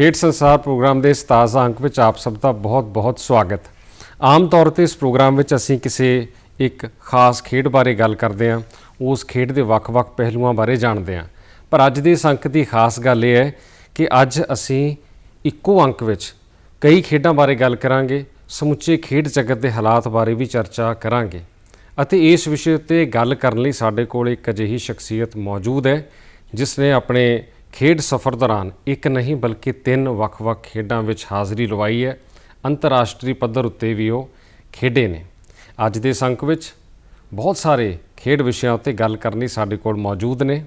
ਖੇਡ ਸੰਸਾਰ ਪ੍ਰੋਗਰਾਮ ਦੇ 17 ਅੰਕ ਵਿੱਚ ਆਪ ਸਭ ਦਾ ਬਹੁਤ-ਬਹੁਤ ਸਵਾਗਤ। ਆਮ ਤੌਰ ਤੇ ਇਸ ਪ੍ਰੋਗਰਾਮ ਵਿੱਚ ਅਸੀਂ ਕਿਸੇ ਇੱਕ ਖਾਸ ਖੇਡ ਬਾਰੇ ਗੱਲ ਕਰਦੇ ਹਾਂ, ਉਸ ਖੇਡ ਦੇ ਵੱਖ-ਵੱਖ ਪਹਿਲੂਆਂ ਬਾਰੇ ਜਾਣਦੇ ਹਾਂ। ਪਰ ਅੱਜ ਦੇ ਇਸ ਅੰਕ ਦੀ ਖਾਸ ਗੱਲ ਇਹ ਹੈ ਕਿ ਅੱਜ ਅਸੀਂ ਇੱਕੋ ਅੰਕ ਵਿੱਚ ਕਈ ਖੇਡਾਂ ਬਾਰੇ ਗੱਲ ਕਰਾਂਗੇ, ਸਮੁੱਚੇ ਖੇਡ ਜਗਤ ਦੇ ਹਾਲਾਤ ਬਾਰੇ ਵੀ ਚਰਚਾ ਕਰਾਂਗੇ ਅਤੇ ਇਸ ਵਿਸ਼ੇ ਉੱਤੇ ਗੱਲ ਕਰਨ ਲਈ ਸਾਡੇ ਕੋਲ ਇੱਕ ਅਜਿਹੀ ਸ਼ਖਸੀਅਤ ਮੌਜੂਦ ਹੈ, ਜਿਸ ਨੇ ਆਪਣੇ ਖੇਡ ਸਫ਼ਰ ਦੌਰਾਨ ਇੱਕ ਨਹੀਂ ਬਲਕਿ ਤਿੰਨ ਵੱਖ-ਵੱਖ ਖੇਡਾਂ ਵਿੱਚ ਹਾਜ਼ਰੀ ਲਵਾਈ ਹੈ। ਅੰਤਰਰਾਸ਼ਟਰੀ ਪੱਧਰ ਉੱਤੇ ਵੀ ਉਹ ਖੇਡੇ ਨੇ। ਅੱਜ ਦੇ ਸੰਕ ਵਿੱਚ ਬਹੁਤ ਸਾਰੇ ਖੇਡ ਵਿਸ਼ਿਆਂ ਉੱਤੇ ਗੱਲ ਕਰਨ ਸਾਡੇ ਕੋਲ ਮੌਜੂਦ ਨੇ।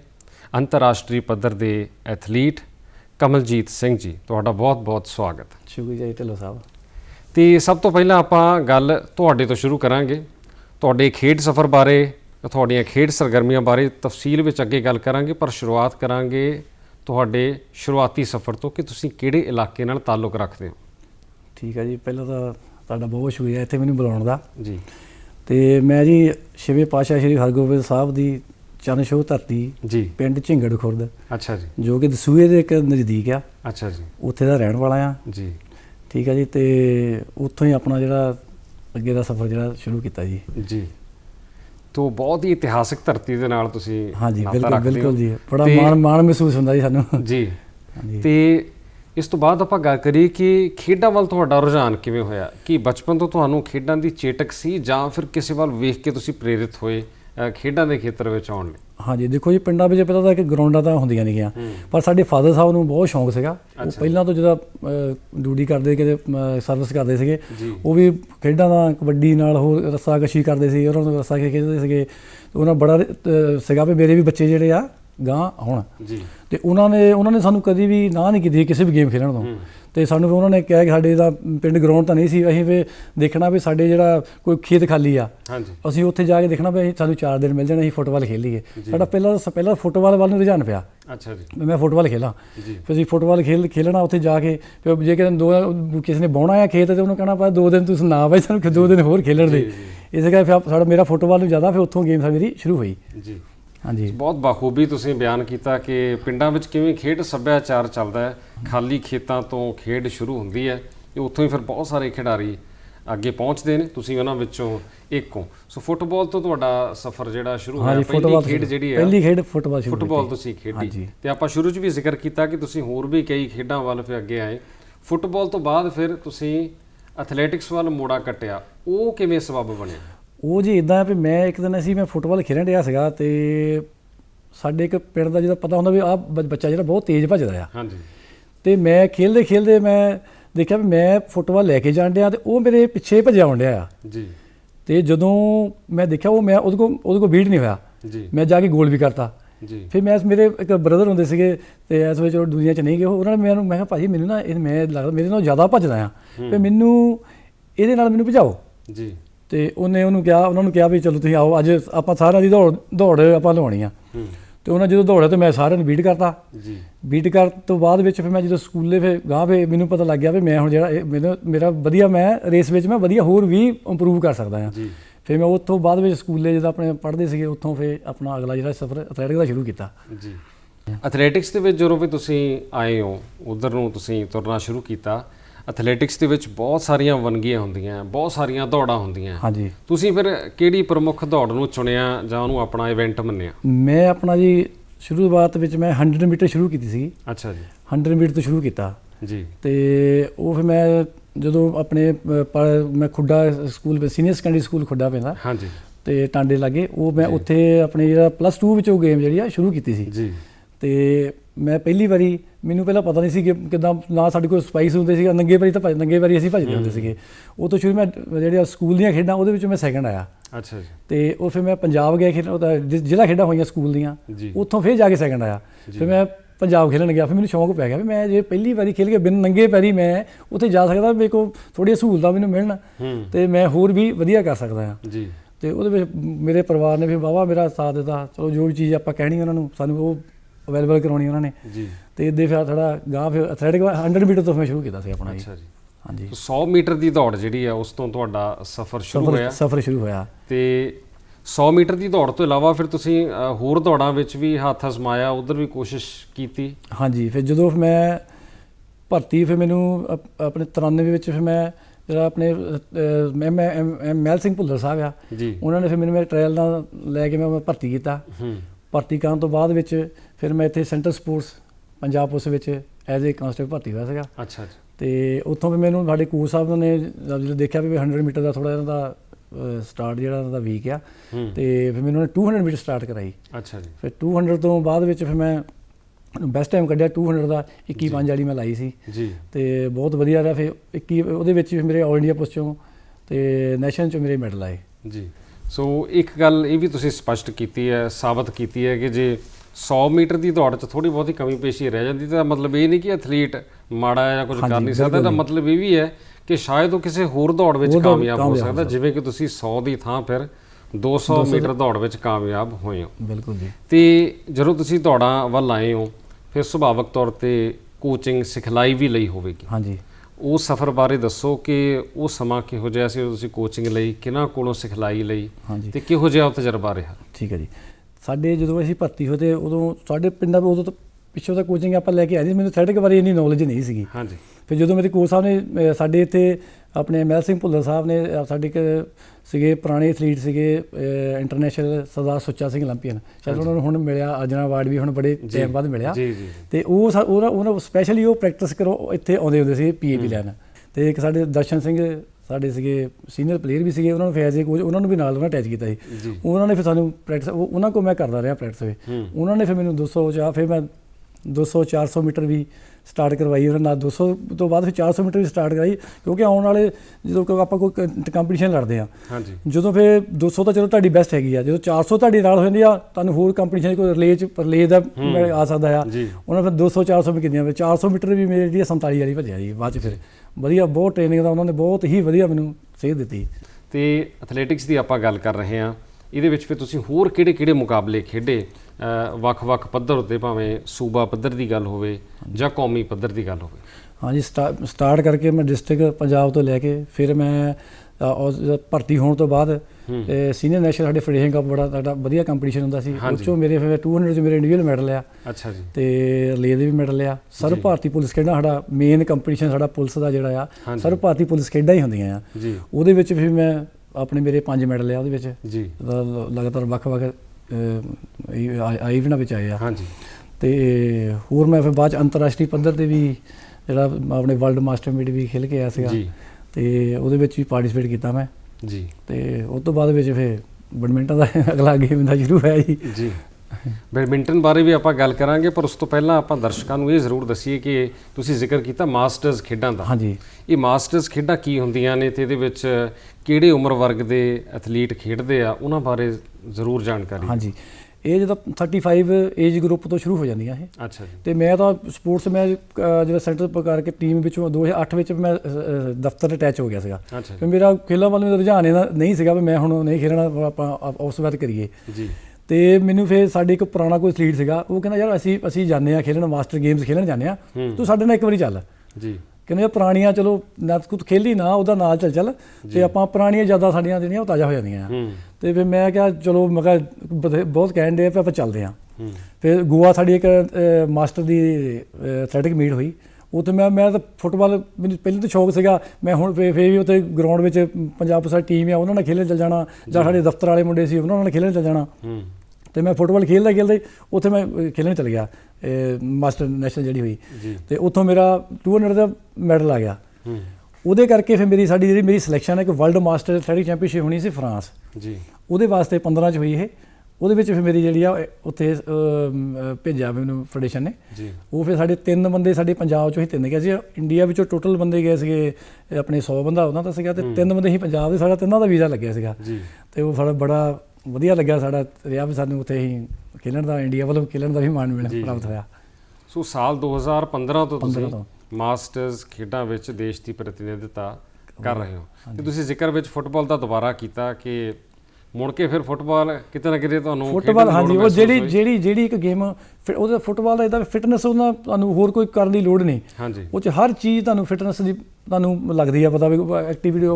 ਅੰਤਰਰਾਸ਼ਟਰੀ ਪੱਧਰ ਦੇ ਐਥਲੀਟ ਕਮਲਜੀਤ ਸਿੰਘ ਜੀ ਤੁਹਾਡਾ ਬਹੁਤ-ਬਹੁਤ ਸਵਾਗਤ। ਸ਼ੁਕਰੀਆ ਜੀ ਢਿੱਲੋਂ ਸਾਹਿਬ। ਤੇ ਸਭ ਤੋਂ ਪਹਿਲਾਂ ਆਪਾਂ ਗੱਲ ਤੁਹਾਡੇ ਤੋਂ ਸ਼ੁਰੂ ਕਰਾਂਗੇ। ਤੁਹਾਡੇ ਖੇਡ ਸਫ਼ਰ ਬਾਰੇ ਤੁਹਾਡੀਆਂ ਖੇਡ ਸਰਗਰਮੀਆਂ ਬਾਰੇ ਤਫਸੀਲ ਵਿੱਚ ਅੱਗੇ ਗੱਲ ਕਰਾਂਗੇ ਪਰ ਸ਼ੁਰੂਆਤ ਕਰਾਂਗੇ ਤੁਹਾਡੇ ਸ਼ੁਰੂਆਤੀ ਸਫ਼ਰ ਤੋਂ ਕਿ ਤੁਸੀਂ ਕਿਹੜੇ ਇਲਾਕੇ ਨਾਲ ਤਾਲੁਕ ਰੱਖਦੇ ਹੋ? ਠੀਕ ਹੈ ਜੀ ਪਹਿਲਾਂ ਤਾਂ ਤੁਹਾਡਾ ਬਹੁਤ ਸ਼ੁਕਰੀਆ ਇੱਥੇ ਮੈਨੂੰ ਬੁਲਾਉਣ ਦਾ। ਜੀ। ਤੇ ਮੈਂ ਜੀ ਛੇਵੇਂ ਪਾਤਸ਼ਾਹ ਸ੍ਰੀ ਹਰਗੋਬਿੰਦ ਸਾਹਿਬ ਦੀ ਛੋਹ ਧਰਤੀ ਜੀ। ਪਿੰਡ ਝਿੰਗੜ ਖੁਰਦ ਅੱਛਾ ਜੀ। ਜੋ ਕਿ ਦਸੂਹੇ ਦੇ ਇੱਕ ਨਜ਼ਦੀਕ ਆ। ਅੱਛਾ ਜੀ। ਉੱਥੇ ਦਾ ਰਹਿਣ ਵਾਲਾ ਆ। ਜੀ। ਠੀਕ ਹੈ ਜੀ ਤੇ ਉੱਥੋਂ ਹੀ ਆਪਣਾ ਜਿਹੜਾ ਅੱਗੇ ਦਾ ਸਫ਼ਰ ਜਿਹੜਾ ਸ਼ੁਰੂ ਕੀਤਾ ਜੀ। ਜੀ। ਤੋਂ ਬਹੁਤ ਹੀ ਇਤਿਹਾਸਕ ਧਰਤੀ ਦੇ ਨਾਲ ਤੁਸੀਂ ਹਾਂਜੀ ਬਿਲਕੁਲ। ਬਿਲਕੁਲ ਜੀ। ਬੜਾ ਮਾਣ ਮਾਣ ਮਹਿਸੂਸ ਹੁੰਦਾ ਜੀ ਸਾਨੂੰ। ਜੀ। ਤੇ ਇਸ ਤੋਂ ਬਾਅਦ ਆਪਾਂ ਗੱਲ ਕਰੀਏ ਕਿ ਖੇਡਾਂ ਵੱਲ ਤੁਹਾਡਾ ਰੁਝਾਨ ਕਿਵੇਂ ਹੋਇਆ? ਕਿ ਬਚਪਨ ਤੋਂ ਤੁਹਾਨੂੰ ਖੇਡਾਂ ਦੀ ਚੇਟਕ ਸੀ ਜਾਂ ਫਿਰ ਕਿਸੇ ਵੱਲ ਵੇਖ ਕੇ ਤੁਸੀਂ ਪ੍ਰੇਰਿਤ ਹੋਏ ਖੇਡਾਂ ਦੇ ਖੇਤਰ ਵਿੱਚ ਆਉਣ ਲਈ? ਹਾਂਜੀ ਦੇਖੋ ਜੀ ਪਿੰਡਾਂ ਵਿੱਚ ਪਤਾ ਤਾਂ ਕਿ ਗਰਾਊਂਡਾਂ ਤਾਂ ਹੁੰਦੀਆਂ ਨਹੀਂ ਗਿਆ ਪਰ ਸਾਡੇ ਫਾਦਰ ਸਾਹਿਬ ਨੂੰ ਬਹੁਤ ਸ਼ੌਂਕ ਸੀਗਾ। ਉਹ ਪਹਿਲਾਂ ਤੋਂ ਜਦੋਂ ਡਿਊਟੀ ਕਰਦੇ ਕਿਤੇ ਸਰਵਿਸ ਕਰਦੇ ਸੀਗੇ। ਉਹ ਵੀ ਖੇਡਾਂ ਦਾ ਕਬੱਡੀ ਨਾਲ ਹੋਰ ਰੱਸਾ ਕਸ਼ੀ ਕਰਦੇ ਸੀ ਉਹਨਾਂ ਨੂੰ ਰੱਸਾ ਖੇਡਦੇ ਸੀਗੇ। ਉਹਨਾਂ ਬੜਾ ਸੀਗਾ ਵੀ ਮੇਰੇ ਵੀ ਬੱਚੇ ਜਿਹੜੇ ਆ ਗਾਂ ਆਉਣ। ਜੀ। ਤੇ ਉਹਨਾਂ ਨੇ ਉਹਨਾਂ ਨੇ ਸਾਨੂੰ ਕਦੀ ਵੀ ਨਾ ਨਹੀਂ ਕੀਤੀ ਕਿਸੇ ਵੀ ਗੇਮ ਖੇਡਣ ਤੋਂ। ਤੇ ਸਾਨੂੰ ਫਿਰ ਉਹਨਾਂ ਨੇ ਕਿਹਾ ਕਿ ਸਾਡੇ ਦਾ ਪਿੰਡ ਗਰਾਊਂਡ ਤਾਂ ਨਹੀਂ ਸੀ ਅਸੀਂ ਵੀ ਦੇਖਣਾ ਵੀ ਸਾਡੇ ਜਿਹੜਾ ਕੋਈ ਖੇਤ ਖਾਲੀ ਆ। ਹਾਂਜੀ। ਅਸੀਂ ਉੱਥੇ ਜਾ ਕੇ ਦੇਖਣਾ ਵੀ ਅਸੀਂ- ਸਾਨੂੰ 4 ਦਿਨ ਮਿਲ ਜਾਣ ਅਸੀਂ ਫੁੱਟਬਾਲ ਖੇਲੀਏ ਸਾਡਾ ਪਹਿਲਾਂ ਪਹਿਲਾਂ ਫੁੱਟਬਾਲ ਵੱਲ ਨੂੰ ਰੁਝਾਨ ਪਿਆ। ਅੱਛਾ ਜੀ। ਵੀ ਮੈਂ ਫੁੱਟਬਾਲ ਖੇਲਾਂ। ਜੀ। ਫਿਰ ਅਸੀਂ ਫੁੱਟਬਾਲ ਖੇਲ ਖੇਲਣਾ ਉੱਥੇ ਜਾ ਕੇ ਫਿਰ ਜੇ ਕਿਸੇ ਦੋ ਕਿਸੇ ਨੇ ਬਾਉਣਾ ਆ ਖੇਤ ਤੇ ਉਹਨੂੰ ਕਹਿਣਾ ਪਾ ਦੋ ਦਿਨ ਤੁਸੀਂ ਨਾ ਬਾਈ ਸਾਨੂੰ ਦੋ ਦਿਨ ਹੋਰ ਖੇਲਣ ਦੇ। ਇਸੇ ਕਰਕੇ ਫਿਰ ਸਾਡਾ ਮੇਰਾ ਫੁੱਟਬਾਲ ਨੂੰ ਜ਼ਿਆਦਾ ਫਿਰ ਉੱਥੋਂ ਗੇਮ ਮੇਰੀ ਸ਼ੁਰੂ ਹੋਈ। ਜੀ। ਹਾਂਜੀ। ਬਹੁਤ ਬਾਖੂਬੀ ਤੁਸੀਂ ਬਿਆਨ ਕੀਤਾ ਕਿ ਪਿੰਡਾਂ ਵਿੱਚ ਕਿਵੇਂ ਖੇਡ ਸੱਭਿਆਚਾਰ ਚੱਲਦਾ ਹੈ। ਖਾਲੀ ਖੇਤਾਂ ਤੋਂ ਖੇਡ ਸ਼ੁਰੂ ਹੁੰਦੀ ਹੈ। ਤੇ ਉੱਥੋਂ ਹੀ ਫਿਰ ਬਹੁਤ ਸਾਰੇ ਖਿਡਾਰੀ ਅੱਗੇ ਪਹੁੰਚਦੇ ਨੇ। ਤੁਸੀਂ ਉਹਨਾਂ ਵਿੱਚੋਂ ਇੱਕ ਹੋ। ਸੋ ਫੁੱਟਬਾਲ ਤੋਂ ਤੁਹਾਡਾ ਸਫ਼ਰ ਜਿਹੜਾ ਸ਼ੁਰੂ ਹੋਇਆ। ਪਹਿਲੀ ਖੇਡ ਜਿਹੜੀ ਹੈ। ਪਹਿਲੀ ਖੇਡ ਫੁੱਟਬਾਲ ਸ਼ੁਰੂ ਫੁੱਟਬਾਲ। ਤੁਸੀਂ ਖੇਡੀ। ਤੇ ਆਪਾਂ ਸ਼ੁਰੂ 'ਚ ਵੀ ਜ਼ਿਕਰ ਕੀਤਾ ਕਿ ਤੁਸੀਂ ਹੋਰ ਵੀ ਕਈ ਖੇਡਾਂ ਵੱਲ ਫਿਰ ਅੱਗੇ ਆਏ। ਫੁੱਟਬਾਲ ਤੋਂ ਬਾਅਦ ਫਿਰ ਤੁਸੀਂ ਐਥਲੈਟਿਕਸ ਵੱਲ ਮੋੜਾ ਕੱਟਿਆ। ਉਹ ਕਿਵੇਂ ਸਬਬ ਬਣਿਆ? ਉਹ ਜੀ ਇਦਾਂ ਵੀ ਮੈਂ ਇੱਕ ਦਿਨ ਅਸੀਂ ਮੈਂ ਫੁੱਟਬਾਲ ਖੇਡਣ ਰਿਹਾ ਸੀਗਾ ਤੇ ਸਾਡੇ ਇੱਕ ਪਿੰਡ ਦਾ ਜਿਹਦਾ ਪਤਾ ਹੁੰਦਾ ਵੀ ਬ- ਬੱਚਾ ਜਿਹੜਾ ਬਹੁਤ ਤੇਜ਼ ਭੱਜਦਾ ਆ। ਹਾਂਜੀ। ਤੇ ਮੈਂ ਖੇਲਦੇ ਖੇਲਦੇ ਮੈਂ ਦੇਖਿਆ ਵੀ ਮੈਂ ਫੁੱਟਬਾਲ ਲੈ ਕੇ ਜਾਣ ਡਿਆ ਤੇ ਉਹ ਮੇਰੇ ਪਿੱਛੇ ਭੱਜਿਆ ਆਉਣ ਡਿਆ ਆ। ਜੀ। ਤੇ ਜਦੋਂ ਮੈਂ ਦੇਖਿਆ ਉਹ ਮੈਂ ਉਹਦੇ ਕੋਲ ਉਹਦੇ ਕੋਲ ਬੀਟ ਨਹੀਂ ਹੋਇਆ। ਜੀ। ਮੈਂ ਜਾ ਕੇ ਗੋਲ ਵੀ ਕਰਤਾ। ਜੀ। ਫਿਰ ਮੈਂ ਮੇਰੇ ਇੱਕ ਬ੍ਰਦਰ ਹੁੰਦੇ ਸੀਗੇ ਤੇ ਇਸ ਵਿੱਚ ਉਹ ਦੁਨੀਆ 'ਚ ਨਹੀਂ ਗਏ। ਉਹ- ਉਹਨਾਂ ਨੇ ਮੈਨੂੰ ਮੈਂ ਕਿਹਾ ਭਾਜੀ ਮੈਨੂੰ ਨਾ ਇਹ ਮੈਂ ਲੱਗਦਾ ਮੇਰੇ ਨਾਲੋਂ ਜ਼ਿਆਦਾ ਭੱਜਦਾ ਆ। ਤੇ ਮੈਨੂੰ ਇਹਦੇ ਨਾਲ ਮੈਨੂੰ ਭਜਾਓ। ਜੀ। ਤੇ ਉਹਨੇ ਉਹਨੂੰ ਕਿਹਾ ਉਹਨਾਂ ਨੂੰ ਕਿਹਾ ਵੀ ਚਲੋ ਤੁਸੀਂ ਆਓ ਅੱਜ ਆਪਾਂ ਸਾਰਿਆਂ ਦੀ ਦੌੜ ਦੌੜ ਆਪਾਂ ਲਵਾਉਣੀ ਆ। ਤੇ ਉਹਨਾਂ ਜਦੋਂ ਦੌੜਿਆ ਤੇ ਮੈਂ ਸਾਰਿਆਂ ਨੂੰ ਬੀਟ ਕਰਤਾ। ਜੀ। ਬੀਟ ਕਰ ਤੋਂ ਬਾਅਦ ਵਿੱਚ ਫਿਰ ਮੈਂ ਜਦੋਂ ਸਕੂਲੇ ਫਿਰ ਗਾਂ ਫਿਰ ਮੈਨੂੰ ਪਤਾ ਲੱਗ ਗਿਆ ਵੀ ਮੈਂ ਹੁਣ ਜਿਹੜਾ ਇਹ ਮੈਨੂੰ ਮੇਰਾ ਵਧੀਆ ਮੈਂ ਰੇਸ ਵਿੱਚ ਮੈਂ ਵਧੀਆ ਹੋਰ ਵੀ ਇੰਪਰੂਵ ਕਰ ਸਕਦਾ ਹਾਂ ਜੀ। ਫਿਰ ਮੈਂ ਉੱਥੋਂ ਬਾਅਦ ਵਿੱਚ ਸਕੂਲੇ ਜਦੋਂ ਆਪਣੇ ਪੜ੍ਹਦੇ ਸੀਗੇ ਉੱਥੋਂ ਫਿਰ ਆਪਣਾ ਅਗਲਾ ਜਿਹੜਾ ਸਫ਼ਰ ਐਥਲੈਟਿਕ ਦਾ ਸ਼ੁਰੂ ਕੀਤਾ। ਜੀ। ਐਥਲੈਟਿਕਸ ਦੇ ਵਿੱਚ ਜਦੋਂ ਵੀ ਤੁਸੀਂ ਆਏ ਹੋ ਉਧਰ ਨੂੰ ਤੁਸੀਂ ਤੁਰਨਾ ਸ਼ੁਰੂ ਕੀਤਾ ਐਥਲੈਟਿਕਸ ਦੇ ਵਿੱਚ ਬਹੁਤ ਸਾਰੀਆਂ ਵੰਨਗੀਆਂ ਹੁੰਦੀਆਂ ਬਹੁਤ ਸਾਰੀਆਂ ਦੌੜਾਂ ਹੁੰਦੀਆਂ। ਹਾਂਜੀ। ਤੁਸੀਂ ਫਿਰ ਕਿਹੜੀ ਪ੍ਰਮੁੱਖ ਦੌੜ ਨੂੰ ਚੁਣਿਆ ਜਾਂ ਉਹਨੂੰ ਆਪਣਾ ਇਵੈਂਟ ਮੰਨਿਆ? ਮੈਂ ਆਪਣਾ ਜੀ ਸ਼ੁਰੂਆਤ ਵਿੱਚ ਮੈਂ 100 ਮੀਟਰ ਸ਼ੁਰੂ ਕੀਤੀ ਸੀ। ਅੱਛਾ ਜੀ। 100 ਮੀਟਰ ਤੋਂ ਸ਼ੁਰੂ ਕੀਤਾ। ਜੀ। ਤੇ ਉਹ ਫਿਰ ਮੈਂ ਜਦੋਂ ਆਪਣੇ ਮੈਂ ਖੁੱਡਾ ਸਕੂਲ ਵਿੱਚ ਸੀਨੀਅਰ ਸੈਕੰਡਰੀ ਸਕੂਲ ਖੁੱਡਾ ਪੈਂਦਾ। ਹਾਂਜੀ। ਤੇ ਟਾਂਡੇ ਲਾਗੇ ਉਹ ਮੈਂ ਉੱਥੇ ਆਪਣੇ ਜਿਹੜਾ ਪਲੱਸ 2 ਵਿੱਚ ਉਹ ਗੇਮ ਜਿਹੜੀ ਆ ਸ਼ੁਰੂ ਕੀਤੀ ਸੀ। ਜੀ। ਤੇ ਮੈਂ ਪਹਿਲੀ ਵਾਰੀ ਮੈਨੂੰ ਪਹਿਲਾਂ ਪਤਾ ਨਹੀਂ ਸੀ ਕਿ ਕਿਦਾਂ ਨਾ ਸਾਡੇ ਕੋਲ ਸਪਾਈਸ ਹੁੰਦੇ ਸੀ ਨੰਗੇ ਵਾਰੀ ਤਾਂ ਭੱਜ ਨੰਗੇ ਵਾਰੀ ਅਸੀਂ ਭੱਜਦੇ ਹੁੰਦੇ ਸੀਗੇ। ਉਹ ਤੋਂ ਸ਼ੁਰੂ ਮੈਂ ਜਿਹੜੀਆਂ ਸਕੂਲ ਦੀਆਂ ਖੇਡਾਂ ਉਹਦੇ ਵਿੱਚ ਮੈਂ ਸੈਕੰਡ ਆਇਆ। ਅੱਛਾ ਜੀ। ਤੇ ਉਹ ਫਿਰ ਮੈਂ ਪੰਜਾਬ ਗਿਆ ਖੇਡ ਉਹਦਾ ਜ਼ਿਲ੍ਹਾ ਖੇਡਾਂ ਹੋਈਆਂ ਸਕੂਲ ਦੀਆਂ। ਉੱਥੋਂ ਫਿਰ ਜਾ ਕੇ ਸੈਕੰਡ ਆਇਆ। ਫਿਰ ਮੈਂ ਪੰਜਾਬ ਖੇਲਣ ਗਿਆ ਫਿਰ ਮੈਨੂੰ ਸ਼ੌਂਕ ਪੈ ਗਿਆ ਵੀ ਮੈਂ ਜੇ ਪਹਿਲੀ ਵਾਰੀ ਖੇਲ ਕੇ ਬਿਨ ਨੰਗੇ ਪੈਰੀ ਮੈਂ ਉੱਥੇ ਜਾ ਸਕਦਾ ਮੇਰੇ ਕੋਲ ਥੋੜ੍ਹੀਆਂ ਸਹੂਲਤਾਂ ਮੈਨੂੰ ਮਿਲਣ। ਤੇ ਮੈਂ ਹੋਰ ਵੀ ਵਧੀਆ ਕਰ ਸਕਦਾ ਹਾਂ। ਜੀ। ਤੇ ਉਹਦੇ ਵਿੱਚ ਮੇਰੇ ਪਰਿਵਾਰ ਨੇ ਵੀ ਵਾਹਵਾ ਮੇਰਾ ਸਾਥ ਦਿੱਤਾ। ਚਲੋ ਜੋ ਵੀ ਚੀਜ਼ ਆਪਾਂ ਕਹਿਣੀ ਉਹਨਾਂ ਨੂੰ ਸਾਨੂੰ ਉਹ ਅਵੇਲੇਬਲ ਕਰਾਉਣੀ ਉਹਨਾਂ ਨੇ। ਜੀ। ਤੇ ਇੱਦੇ ਫਿਰ ਥੋੜਾ ਗਾਂ ਫਿਰ ਐਥਲੈਟਿਕ 100 ਮੀਟਰ ਤੋਂ ਮੈਂ ਸ਼ੁਰੂ ਕੀਤਾ ਸੀ ਆਪਣਾ ਜੀ। ਅੱਛਾ ਜੀ। ਹਾਂਜੀ। 100 ਮੀਟਰ ਦੀ ਦੌੜ ਜਿਹੜੀ ਹੈ ਉਸ ਤੋਂ ਤੁਹਾਡਾ ਸਫ਼ਰ ਸ਼ੁਰੂ ਹੋਇਆ। ਸਫਰ ਸ਼ੁਰੂ ਹੋਇਆ। ਤੇ 100 ਮੀਟਰ ਦੀ ਦੌੜ ਤੋਂ ਇਲਾਵਾ ਫਿਰ ਤੁਸੀਂ ਹੋਰ ਦੌੜਾਂ ਵਿੱਚ ਵੀ ਹੱਥ ਅਜ਼ਮਾਇਆ ਉਧਰ ਵੀ ਕੋਸ਼ਿਸ਼ ਕੀਤੀ? ਹਾਂਜੀ ਫਿਰ ਜਦੋਂ ਮੈਂ ਭਰਤੀ ਫਿਰ ਮੈਨੂੰ ਆਪਣੇ 93 ਵਿੱਚ ਫਿਰ ਮੈਂ ਜਿਹੜਾ ਆਪਣੇ ਮੈਂ ਮੈਂ ਮੈਲ ਸਿੰਘ ਭੁੱਲਰ ਸਾਹਿਬ ਆ। ਉਹਨਾਂ ਨੇ ਫਿਰ ਮੈਨੂੰ ਮੇਰੇ ਟ੍ਰਾਇਲ ਨਾਲ ਲੈ ਕੇ ਮੈਂ ਭਰਤੀ ਕੀਤਾ। ਹੂੰ। ਭਰਤੀ ਕਰਨ ਤੋਂ ਬਾਅਦ ਵਿੱਚ ਫਿਰ ਮੈਂ ਇੱਥੇ ਸੈਂਟਰ ਸਪੋਰਟਸ ਪੰਜਾਬ ਪੁਲਿਸ ਵਿੱਚ ਐਜ਼ ਏ ਕਾਂਸਟੇਬਲ ਭਰਤੀ ਹੋਇਆ ਸੀਗਾ। ਅੱਛਾ ਜੀ ਤੇ ਉੱਥੋਂ ਵੀ ਮੈਨੂੰ ਸਾਡੇ ਕੋਚ ਸਾਹਿਬ ਨੇ ਜਦੋਂ ਦੇਖਿਆ ਵੀ 100 ਮੀਟਰ ਦਾ ਥੋੜਾ ਇਹਨਾਂ ਦਾ ਸਟਾਰਟ ਜਿਹੜਾ ਇਹਨਾਂ ਦਾ ਵੀਕ ਆ ਤੇ ਫਿਰ ਮੈਨੂੰ ਉਹਨੇ 200 ਮੀਟਰ ਸਟਾਰਟ ਕਰਾਈ। ਅੱਛਾ ਜੀ। ਫਿਰ 200 ਤੋਂ ਬਾਅਦ ਵਿੱਚ ਫਿਰ ਮੈਂ ਬੈਸਟ ਟਾਈਮ ਕੱਢਿਆ 200 ਦਾ 21 ਵਾਲੀ ਮੈਂ ਲਾਈ ਸੀ। ਜੀ। ਤੇ ਬਹੁਤ ਵਧੀਆ ਰਿਹਾ। ਫਿਰ 21 ਉਹਦੇ ਵਿੱਚ ਵੀ ਮੇਰੇ ਆਲ ਇੰਡੀਆ ਪੁਲਿਸ ਚੋਂ ਤੇ ਨੈਸ਼ਨਲ ਚੋਂ ਮੇਰੇ ਮੈਡਲ ਆਏ। ਜੀ। ਸੋ ਇੱਕ ਗੱਲ ਇਹ ਵੀ ਤੁਸੀਂ ਸਪਸ਼ਟ ਕੀਤੀ ਹੈ ਸਾਬਤ ਕੀਤੀ ਹੈ ਕਿ ਜੇ 100 ਮੀਟਰ ਦੀ ਦੌੜ 'ਚ ਥੋੜੀ ਬਹੁਤੀ ਕਮੀ ਪੇਸ਼ੀ ਰਹਿ ਜਾਂਦੀ ਤਾਂ ਮਤਲਬ ਇਹ ਨਹੀਂ ਕਿ ਐਥਲੀਟ ਮਾੜਾ ਹੈ ਜਾਂ ਕੁਝ ਕਰ ਨਹੀਂ ਸਕਦਾ। ਤਾਂ। ਮਤਲਬ ਇਹ ਵੀ ਹੈ ਕਿ ਸ਼ਾਇਦ ਉਹ ਕਿਸੇ ਹੋਰ ਦੌੜ ਵਿੱਚ ਕਾਮਯਾਬ ਹੋ ਸਕਦਾ। ਜਿਵੇਂ ਕਿ ਤੁਸੀਂ 100 ਦੀ ਥਾਂ ਫਿਰ 200 ਮੀਟਰ ਦੌੜ ਵਿੱਚ ਕਾਮਯਾਬ ਹੋਏ ਹੋ। ਬਿਲਕੁਲ ਜੀ। ਤੇ ਜਦੋਂ ਤੁਸੀਂ ਦੌੜਾਂ ਵੱਲ ਆਏ ਹੋ ਫਿਰ ਸੁਭਾਵਕ ਤੌਰ ਤੇ ਕੋਚਿੰਗ ਸਿਖਲਾਈ ਵੀ ਲਈ ਹੋਵੇਗੀ। ਹਾਂਜੀ। ਉਹ ਸਫ਼ਰ ਬਾਰੇ ਦੱਸੋ ਕਿ ਉਹ ਸਮਾਂ ਕਿਹੋ ਜਿਹਾ ਸੀ ਤੁਸੀਂ ਕੋਚਿੰਗ ਲਈ ਕਿਹਨਾਂ ਕੋਲੋਂ ਸਿਖਲਾਈ ਲਈ ਤੇ ਕਿਹੋ ਜਿਹਾ ਉਹ ਤਜਰਬਾ ਰਿਹਾ? ਠੀਕ ਹੈ ਜੀ। ਸਾਡੇ ਜਦੋਂ ਅਸੀਂ ਭਰਤੀ ਹੋਏ ਤੇ ਉਦੋਂ ਸਾਡੇ ਪਿੰਡਾਂ ਵਿੱਚ ਉਦੋਂ ਪਿੱਛੋਂ ਤਾਂ ਕੋਚਿੰਗ ਆਪਾਂ ਲੈ ਕੇ ਆਏ ਸੀ ਮੈਨੂੰ ਥੈਟਿਕ ਬਾਰੇ ਇੰਨੀ ਨੌਲੇਜ ਨਹੀਂ ਸੀਗੀ। ਹਾਂਜੀ। ਫਿਰ ਜਦੋਂ ਮੇਰੇ ਕੋਚ ਸਾਹਿਬ ਨੇ ਸਾਡੇ ਇੱਥੇ ਆਪਣੇ ਮਹਿਲ ਸਿੰਘ ਭੁੱਲਰ ਸਾਹਿਬ ਨੇ ਸਾਡੇ ਇੱਕ ਸੀਗੇ ਪੁਰਾਣੇ ਐਥਲੀਟ ਸੀਗੇ ਇੰਟਰਨੈਸ਼ਨਲ ਸਰਦਾਰ ਸੁੱਚਾ ਸਿੰਘ 올림픽ਨ ਸ਼ਾਇਦ ਉਹਨਾਂ ਨੂੰ ਹੁਣ ਮਿਲਿਆ ਅਜਨਾ ਅਵਾਰਡ ਵੀ ਹੁਣ ਬੜੇ ਟਾਈਮ ਬਾਅਦ ਮਿਲਿਆ। ਤੇ ਉਹ ਉਹਦਾ ਉਹਨਾਂ ਸਪੈਸ਼ਲੀ ਉਹ ਪ੍ਰੈਕਟਿਸ ਕਰੋ ਇੱਥੇ ਆਉਂਦੇ ਹੁੰਦੇ ਸੀ ਪੀਏਪੀ ਲੈਣ। ਤੇ ਇੱਕ ਸਾਡੇ ਦਰਸ਼ਨ ਸਿੰਘ ਸਾਡੇ ਸੀਗੇ ਸੀਨੀਅਰ ਪਲੇਅਰ ਵੀ ਸੀਗੇ ਉਹਨਾਂ ਨੂੰ ਫੈਜ਼ ਕੋਚ ਉਹਨਾਂ ਨੂੰ ਵੀ ਨਾਲ ਉਹਨਾਂ ਅਟੈਚ ਕੀਤਾ ਸੀ। ਉਹਨਾਂ ਨੇ ਫਿਰ ਸਾਨੂੰ ਪ੍ਰੈਕਟਿਸ ਉਹ ਉਹਨਾਂ ਕੋ ਮੈਂ ਕਰਦਾ ਰਿਹਾ ਪ੍ਰੈਕਟਿਸ ਵੀ ਉਹਨਾਂ ਨੇ ਫਿਰ ਮੈਨੂੰ 200 ਜਾਂ ਫਿਰ ਮੈਂ 200 400 ਮੀਟਰ ਵੀ ਸਟਾਰਟ ਕਰਵਾਈ ਉਹਨਾਂ ਨਾਲ 200 ਤੋਂ ਬਾਅਦ ਫਿਰ 400 ਮੀਟਰ ਵੀ ਸਟਾਰਟ ਕਰਾਈ ਕਿਉਂਕਿ ਆਉਣ ਵਾਲੇ ਜਦੋਂ ਕੋਈ ਆਪਾਂ ਕੋਈ ਕੰਪੀਟੀਸ਼ਨ ਲੜਦੇ ਆ ਹਾਂਜੀ। ਜਦੋਂ ਫਿਰ 200 ਤਾਂ ਚਲੋ ਤੁਹਾਡੀ ਬੈਸਟ ਹੈਗੀ ਆ ਜਦੋਂ 400 ਤੁਹਾਡੀ ਨਾਲ ਹੋ ਜਾਂਦੀ ਆ ਤੁਹਾਨੂੰ ਹੋਰ ਕੰਪੀਟੀਸ਼ਨ ਕੋਈ ਰਿਲੇ ਚ ਰਿਲੇ ਦਾ ਆ ਸਕਦਾ ਆ। ਉਹਨਾਂ ਫਿਰ 200 400 ਵੀ ਕਿੰਨੀਆਂ ਫਿਰ 400 ਮੀਟਰ ਵੀ ਮੇਰੇ ਜਿਹੜੀ 47 ਵਾਲੀ ਭੱਜਿਆ ਜੀ ਬਾਅਦ ਚ ਫਿਰ ਵਧੀਆ ਬਹੁਤ ਟ੍ਰੇਨਿੰਗ ਦਾ ਉਹਨਾਂ ਨੇ ਬਹੁਤ ਹੀ ਵਧੀਆ ਮੈਨੂੰ ਸੇਧ ਦਿੱਤੀ। ਤੇ ਐਥਲੈਟਿਕਸ ਦੀ ਆਪਾਂ ਗੱਲ ਕਰ ਰਹੇ ਹਾਂ ਇਹਦੇ ਵਿੱਚ ਫਿਰ ਤੁਸੀਂ ਹੋਰ ਕਿਹੜੇ-ਕਿਹੜੇ ਮੁਕਾਬਲੇ ਖੇਡੇ? ਵੱਖ-ਵੱਖ ਪੱਧਰ ਉੱਤੇ ਭਾਵੇਂ ਸੂਬਾ ਪੱਧਰ ਦੀ ਗੱਲ ਹੋਵੇ ਜਾਂ ਕੌਮੀ ਪੱਧਰ ਦੀ ਗੱਲ ਹੋਵੇ। ਹਾਂਜੀ ਸਟਾ- ਸਟਾਰਟ ਕਰਕੇ ਮੈਂ ਡਿਸਟ੍ਰਿਕਟ ਪੰਜਾਬ ਤੋਂ ਲੈ ਕੇ ਫਿਰ ਮੈਂ ਭਰਤੀ ਹੋਣ ਤੋਂ ਬਾਅਦ। ਸੀਨੀਅਰ ਨੈਸ਼ਨਲ ਸਾਡੇ ਫੈਡਰੇਸ਼ਨ ਕੱਪ ਬੜਾ ਸਾਡਾ ਵਧੀਆ ਕੰਪੀਟੀਸ਼ਨ ਹੁੰਦਾ ਸੀ। ਉਹ ਹਾਂਜੀ। ਚੋਂ ਮੇਰੇ ਫਿਰ 200 ਚ ਮੇਰੇ ਇੰਡੀਵਿਜੂਅਲ ਮੈਡਲ ਆ ਅੱਛਾ ਜੀ। ਤੇ ਰਿਲੇ ਦੇ ਵੀ ਮੈਡਲ ਆ ਸਰਵ ਭਾਰਤੀ ਪੁਲਿਸ ਖੇਡਾਂ ਸਾਡਾ ਮੇਨ ਕੰਪੀਟੀਸ਼ਨ ਸਾਡਾ ਪੁਲਿਸ ਦਾ ਜਿਹੜਾ ਆ। ਸਰਵ ਭਾਰਤੀ ਪੁਲਿਸ ਖੇਡਾਂ ਹੀ ਹੁੰਦੀਆਂ ਆ। ਜੀ। ਉਹਦੇ ਵਿੱਚ ਫਿਰ ਮੈਂ ਆਪਣੇ ਮੇਰੇ ਪੰਜ ਮੈਡਲ ਆ ਉਹਦੇ ਵਿੱਚ। ਜੀ। ਲਗਾਤਾਰ ਵੱਖ-ਵੱਖ ਆਈਵਨਾਂ ਵਿੱਚ ਆਏ ਆ। ਹਾਂਜੀ। ਤੇ ਹੋਰ ਮੈਂ ਫਿਰ ਬਾਅਦ ਚ ਅੰਤਰਰਾਸ਼ਟਰੀ ਪੱਧਰ ਤੇ ਵੀ ਜਿਹੜਾ ਆਪਣੇ ਵਰਲਡ ਮਾਸਟਰ ਮੀਟ ਵੀ ਖੇਲ ਕੇ ਆਇਆ ਸੀਗਾ। ਜੀ। ਤੇ ਉਹਦੇ ਵਿੱਚ ਵੀ ਪਾਰਟਿਸਿਪੇਟ ਕੀਤਾ ਮੈਂ। ਜੀ। ਤੇ ਉਸ ਤੋਂ ਬਾਅਦ ਵਿੱਚ ਫਿਰ ਬੈਡਮਿੰਟਨ ਦਾ ਅਗਲਾ ਗੇਮ ਦਾ ਸ਼ੁਰੂ ਹੋਇਆ ਜੀ। ਜੀ। ਬੈਡਮਿੰਟਨ ਬਾਰੇ ਵੀ ਆਪਾਂ ਗੱਲ ਕਰਾਂਗੇ ਪਰ ਉਸ ਤੋਂ ਪਹਿਲਾਂ ਆਪਾਂ ਦਰਸ਼ਕਾਂ ਨੂੰ ਇਹ ਜ਼ਰੂਰ ਦਸੀਏ ਕਿ ਤੁਸੀਂ ਜ਼ਿਕਰ ਕੀਤਾ ਮਾਸਟਰਸ ਖੇਡਾਂ ਦਾ। ਹਾਂਜੀ। ਇਹ ਮਾਸਟਰਸ ਖੇਡਾਂ ਕੀ ਹੁੰਦੀਆਂ ਨੇ ਤੇ ਇਹਦੇ ਵਿੱਚ ਕਿਹੜੇ ਉਮਰ ਵਰਗ ਦੇ ਐਥਲੀਟ ਖੇਡਦੇ ਆ ਉਹਨਾਂ ਬਾਰੇ ਜ਼ਰੂਰ ਜਾਣਕਾਰੀ ਹਾਂਜੀ। ਇਹ ਜਦੋਂ 35 ਏਜ ਗਰੁੱਪ ਤੋਂ ਸ਼ੁਰੂ ਹੋ ਜਾਂਦੀਆਂ ਇਹ। ਅੱਛਾ ਜੀ। ਤੇ ਮੈਂ ਤਾਂ ਸਪੋਰਟਸ ਮੈਂ ਜਿਹੜਾ ਸੈਂਟਰ ਪਰ ਕਰਕੇ ਟੀਮ ਵਿੱਚੋਂ 2008 ਵਿੱਚ ਮੈਂ ਦਫ਼ਤਰ ਅਟੈਚ ਹੋ ਗਿਆ ਸੀਗਾ। ਫਿਰ ਮੇਰਾ ਖੇਲਾਂ ਵੱਲ ਮੇਰਾ ਰੁਝਾਨ ਨਹੀਂ ਸੀਗਾ ਵੀ ਮੈਂ ਹੁਣ ਨਹੀਂ ਖੇਡਣਾ ਆਪਾਂ ਉਸ ਬਾਤ ਕਰੀਏ। ਜੀ। ਤੇ ਮੈਨੂੰ ਫਿਰ ਸਾਡੇ ਇੱਕ ਪੁਰਾਣਾ ਕੋਈ ਐਥਲੀਟ ਸੀਗਾ ਉਹ ਕਹਿੰਦਾ ਯਾਰ ਅਸੀਂ ਅਸੀਂ ਜਾਂਦੇ ਆ ਖੇਲਣ ਮਾਸਟਰ ਗੇਮਸ ਖੇਲਣ ਜਾਂਦੇ ਆ। ਤੂੰ ਸਾਡੇ ਨਾਲ ਇੱਕ ਵਾਰੀ ਚੱਲ। ਜੀ। ਕਹਿੰਦੇ ਪੁਰਾਣੀਆਂ ਚਲੋ ਨਾ ਤੂੰ ਖੇਲੀ ਨਾ ਉਹਦਾ ਨਾਲ ਚੱਲ ਚੱਲ। ਤੇ ਆਪਾਂ ਪੁਰਾਣੀਆਂ ਯਾਦਾਂ ਸਾਡੀਆਂ ਜਿਹੜੀਆਂ ਉਹ ਤਾਜ਼ਾ ਹੋ ਜਾਂਦੀਆਂ। ਤੇ ਫਿਰ ਮੈਂ ਕਿਹਾ ਚਲੋ ਮੈਂ ਕਿਹਾ ਬਹੁਤ ਕਹਿਣ ਦੇ ਆਪਾਂ ਚੱਲਦੇ ਆ ਫਿਰ ਗੋਆ ਸਾਡੀ ਇੱਕ ਮਾਸਟਰ ਦੀ ਐਥਲੈਟਿਕ ਮੀਟ ਹੋਈ। ਉੱਥੇ ਮੈਂ ਮੈਂ ਤਾਂ ਫੁੱਟਬਾਲ ਮੈਨੂੰ ਪਹਿਲਾਂ ਤਾਂ ਸ਼ੌਕ ਸੀਗਾ। ਮੈਂ ਹੁਣ ਫੇ ਫੇ ਵੀ ਉੱਥੇ ਗਰਾਊਂਡ ਵਿੱਚ ਪੰਜਾਬ ਸਾਡੀ ਟੀਮ ਆ ਉਹਨਾਂ ਨਾਲ ਖੇਲਣ ਚੱਲ ਜਾਣਾ। ਜਾਂ ਸਾਡੇ ਦਫ਼ਤਰ ਵਾਲੇ ਮੁੰਡੇ ਸੀ ਉਹਨਾਂ ਨਾਲ ਖੇਲਣ ਚੱਲ ਜਾਣਾ। ਤੇ ਮੈਂ ਫੁੱਟਬਾਲ ਖੇਲਦਾ ਖੇਲਦਾ ਉੱਥੇ ਮੈਂ ਖੇਲਣ ਚਲ ਗਿਆ ਮਾਸਟਰ ਨੈਸ਼ਨਲ ਜਿਹੜੀ ਹੋਈ। ਤੇ ਉੱਥੋਂ ਮੇਰਾ 200 ਦਾ ਮੈਡਲ ਆ ਗਿਆ। ਉਹਦੇ ਕਰਕੇ ਫਿਰ ਮੇਰੀ ਸਾਡੀ ਜਿਹੜੀ ਮੇਰੀ ਸਿਲੈਕਸ਼ਨ ਹੈ ਕਿ ਵਰਲਡ ਮਾਸਟਰ ਐਥਲੈਟਿਕ ਚੈਂਪੀਅਨਸ਼ਿਪ ਹੋਣੀ ਸੀ ਫਰਾਂਸ। ਜੀ। ਉਹਦੇ ਵਾਸਤੇ 15 ਚ ਹੋਈ ਇਹ। ਉਹਦੇ ਵਿੱਚ ਫਿਰ ਮੇਰੀ ਜਿਹੜੀ ਆ ਉੱਥੇ ਭੇਜਿਆ ਮੈਨੂੰ ਫੈਡਰੇਸ਼ਨ ਨੇ। ਉਹ ਫਿਰ ਸਾਡੇ ਤਿੰਨ ਬੰਦੇ ਸਾਡੇ ਪੰਜਾਬ ਚੋਂ ਹੀ ਤਿੰਨ ਗਏ ਸੀ ਇੰਡੀਆ ਵਿੱਚੋਂ ਟੋਟਲ ਬੰਦੇ ਗਏ ਸੀਗੇ ਆਪਣੇ 100 ਬੰਦਾ ਉਹਨਾਂ ਦਾ ਸੀਗਾ ਤੇ ਤਿੰਨ ਬੰਦੇ ਹੀ ਪੰਜਾਬ ਦੇ ਸਾਡਾ ਤਿੰਨਾਂ ਦਾ ਵੀਜ਼ਾ ਲੱਗਿਆ ਸੀਗਾ। ਜੀ। ਤੇ ਉਹ ਸਾਡਾ ਬੜਾ ਵਧੀਆ ਲੱਗਿਆ ਸਾਡਾ ਰਿਹਾ ਵੀ ਸਾਨੂੰ ਉੱਥੇ ਹੀ ਖੇਲਣ ਦਾ ਇੰਡੀਆ ਵੱਲੋਂ ਖੇਲਣ ਦਾ ਵੀ ਮਾਣ ਮਿਲਿਆ। ਪ੍ਰਾਪਤ ਹੋਇਆ ਸੋ ਸਾਲ 2015 ਤੋਂ 15 ਤੁਸੀਂ। ਮਾਸਟਰਸ ਖੇਡਾਂ ਵਿੱਚ ਦੇਸ਼ ਦੀ ਪ੍ਰਤੀਨਿਧਤਾ ਕਰ ਰਹੇ ਹੋ ਤੇ ਤੁਸੀਂ ਜ਼ਿਕਰ ਵਿੱਚ ਫੁੱਟਬਾਲ ਦਾ ਦੁਬਾਰਾ ਕੀਤਾ ਕਿ ਮੁੜ ਕੇ ਫਿਰ ਫੁੱਟਬਾਲ ਕਿਤੇ ਨਾ ਕਿਤੇ ਤੁਹਾਨੂੰ ਫੁੱਟਬਾਲ ਹਾਂਜੀ ਉਹ ਜਿਹੜੀ? ਜਿਹੜੀ ਜਿਹੜੀ ਇੱਕ ਗੇਮ ਫਿਰ ਉਹਦਾ ਫੁੱਟਬਾਲ ਦਾ ਇਹਦਾ ਫਿਟਨੈਸ ਉਹਨਾਂ ਤੁਹਾਨੂੰ ਹੋਰ ਕੋਈ ਕਰਨ ਦੀ ਲੋੜ ਨਹੀਂ। ਹਾਂਜੀ। ਉਹ ਚ ਹਰ ਚੀਜ਼ ਤੁਹਾਨੂੰ ਫਿਟਨੈਸ ਦੀ ਤੁਹਾਨੂੰ ਲੱਗਦੀ ਆ ਪਤਾ ਵੀ ਐਕਟੀਵਿਟੀ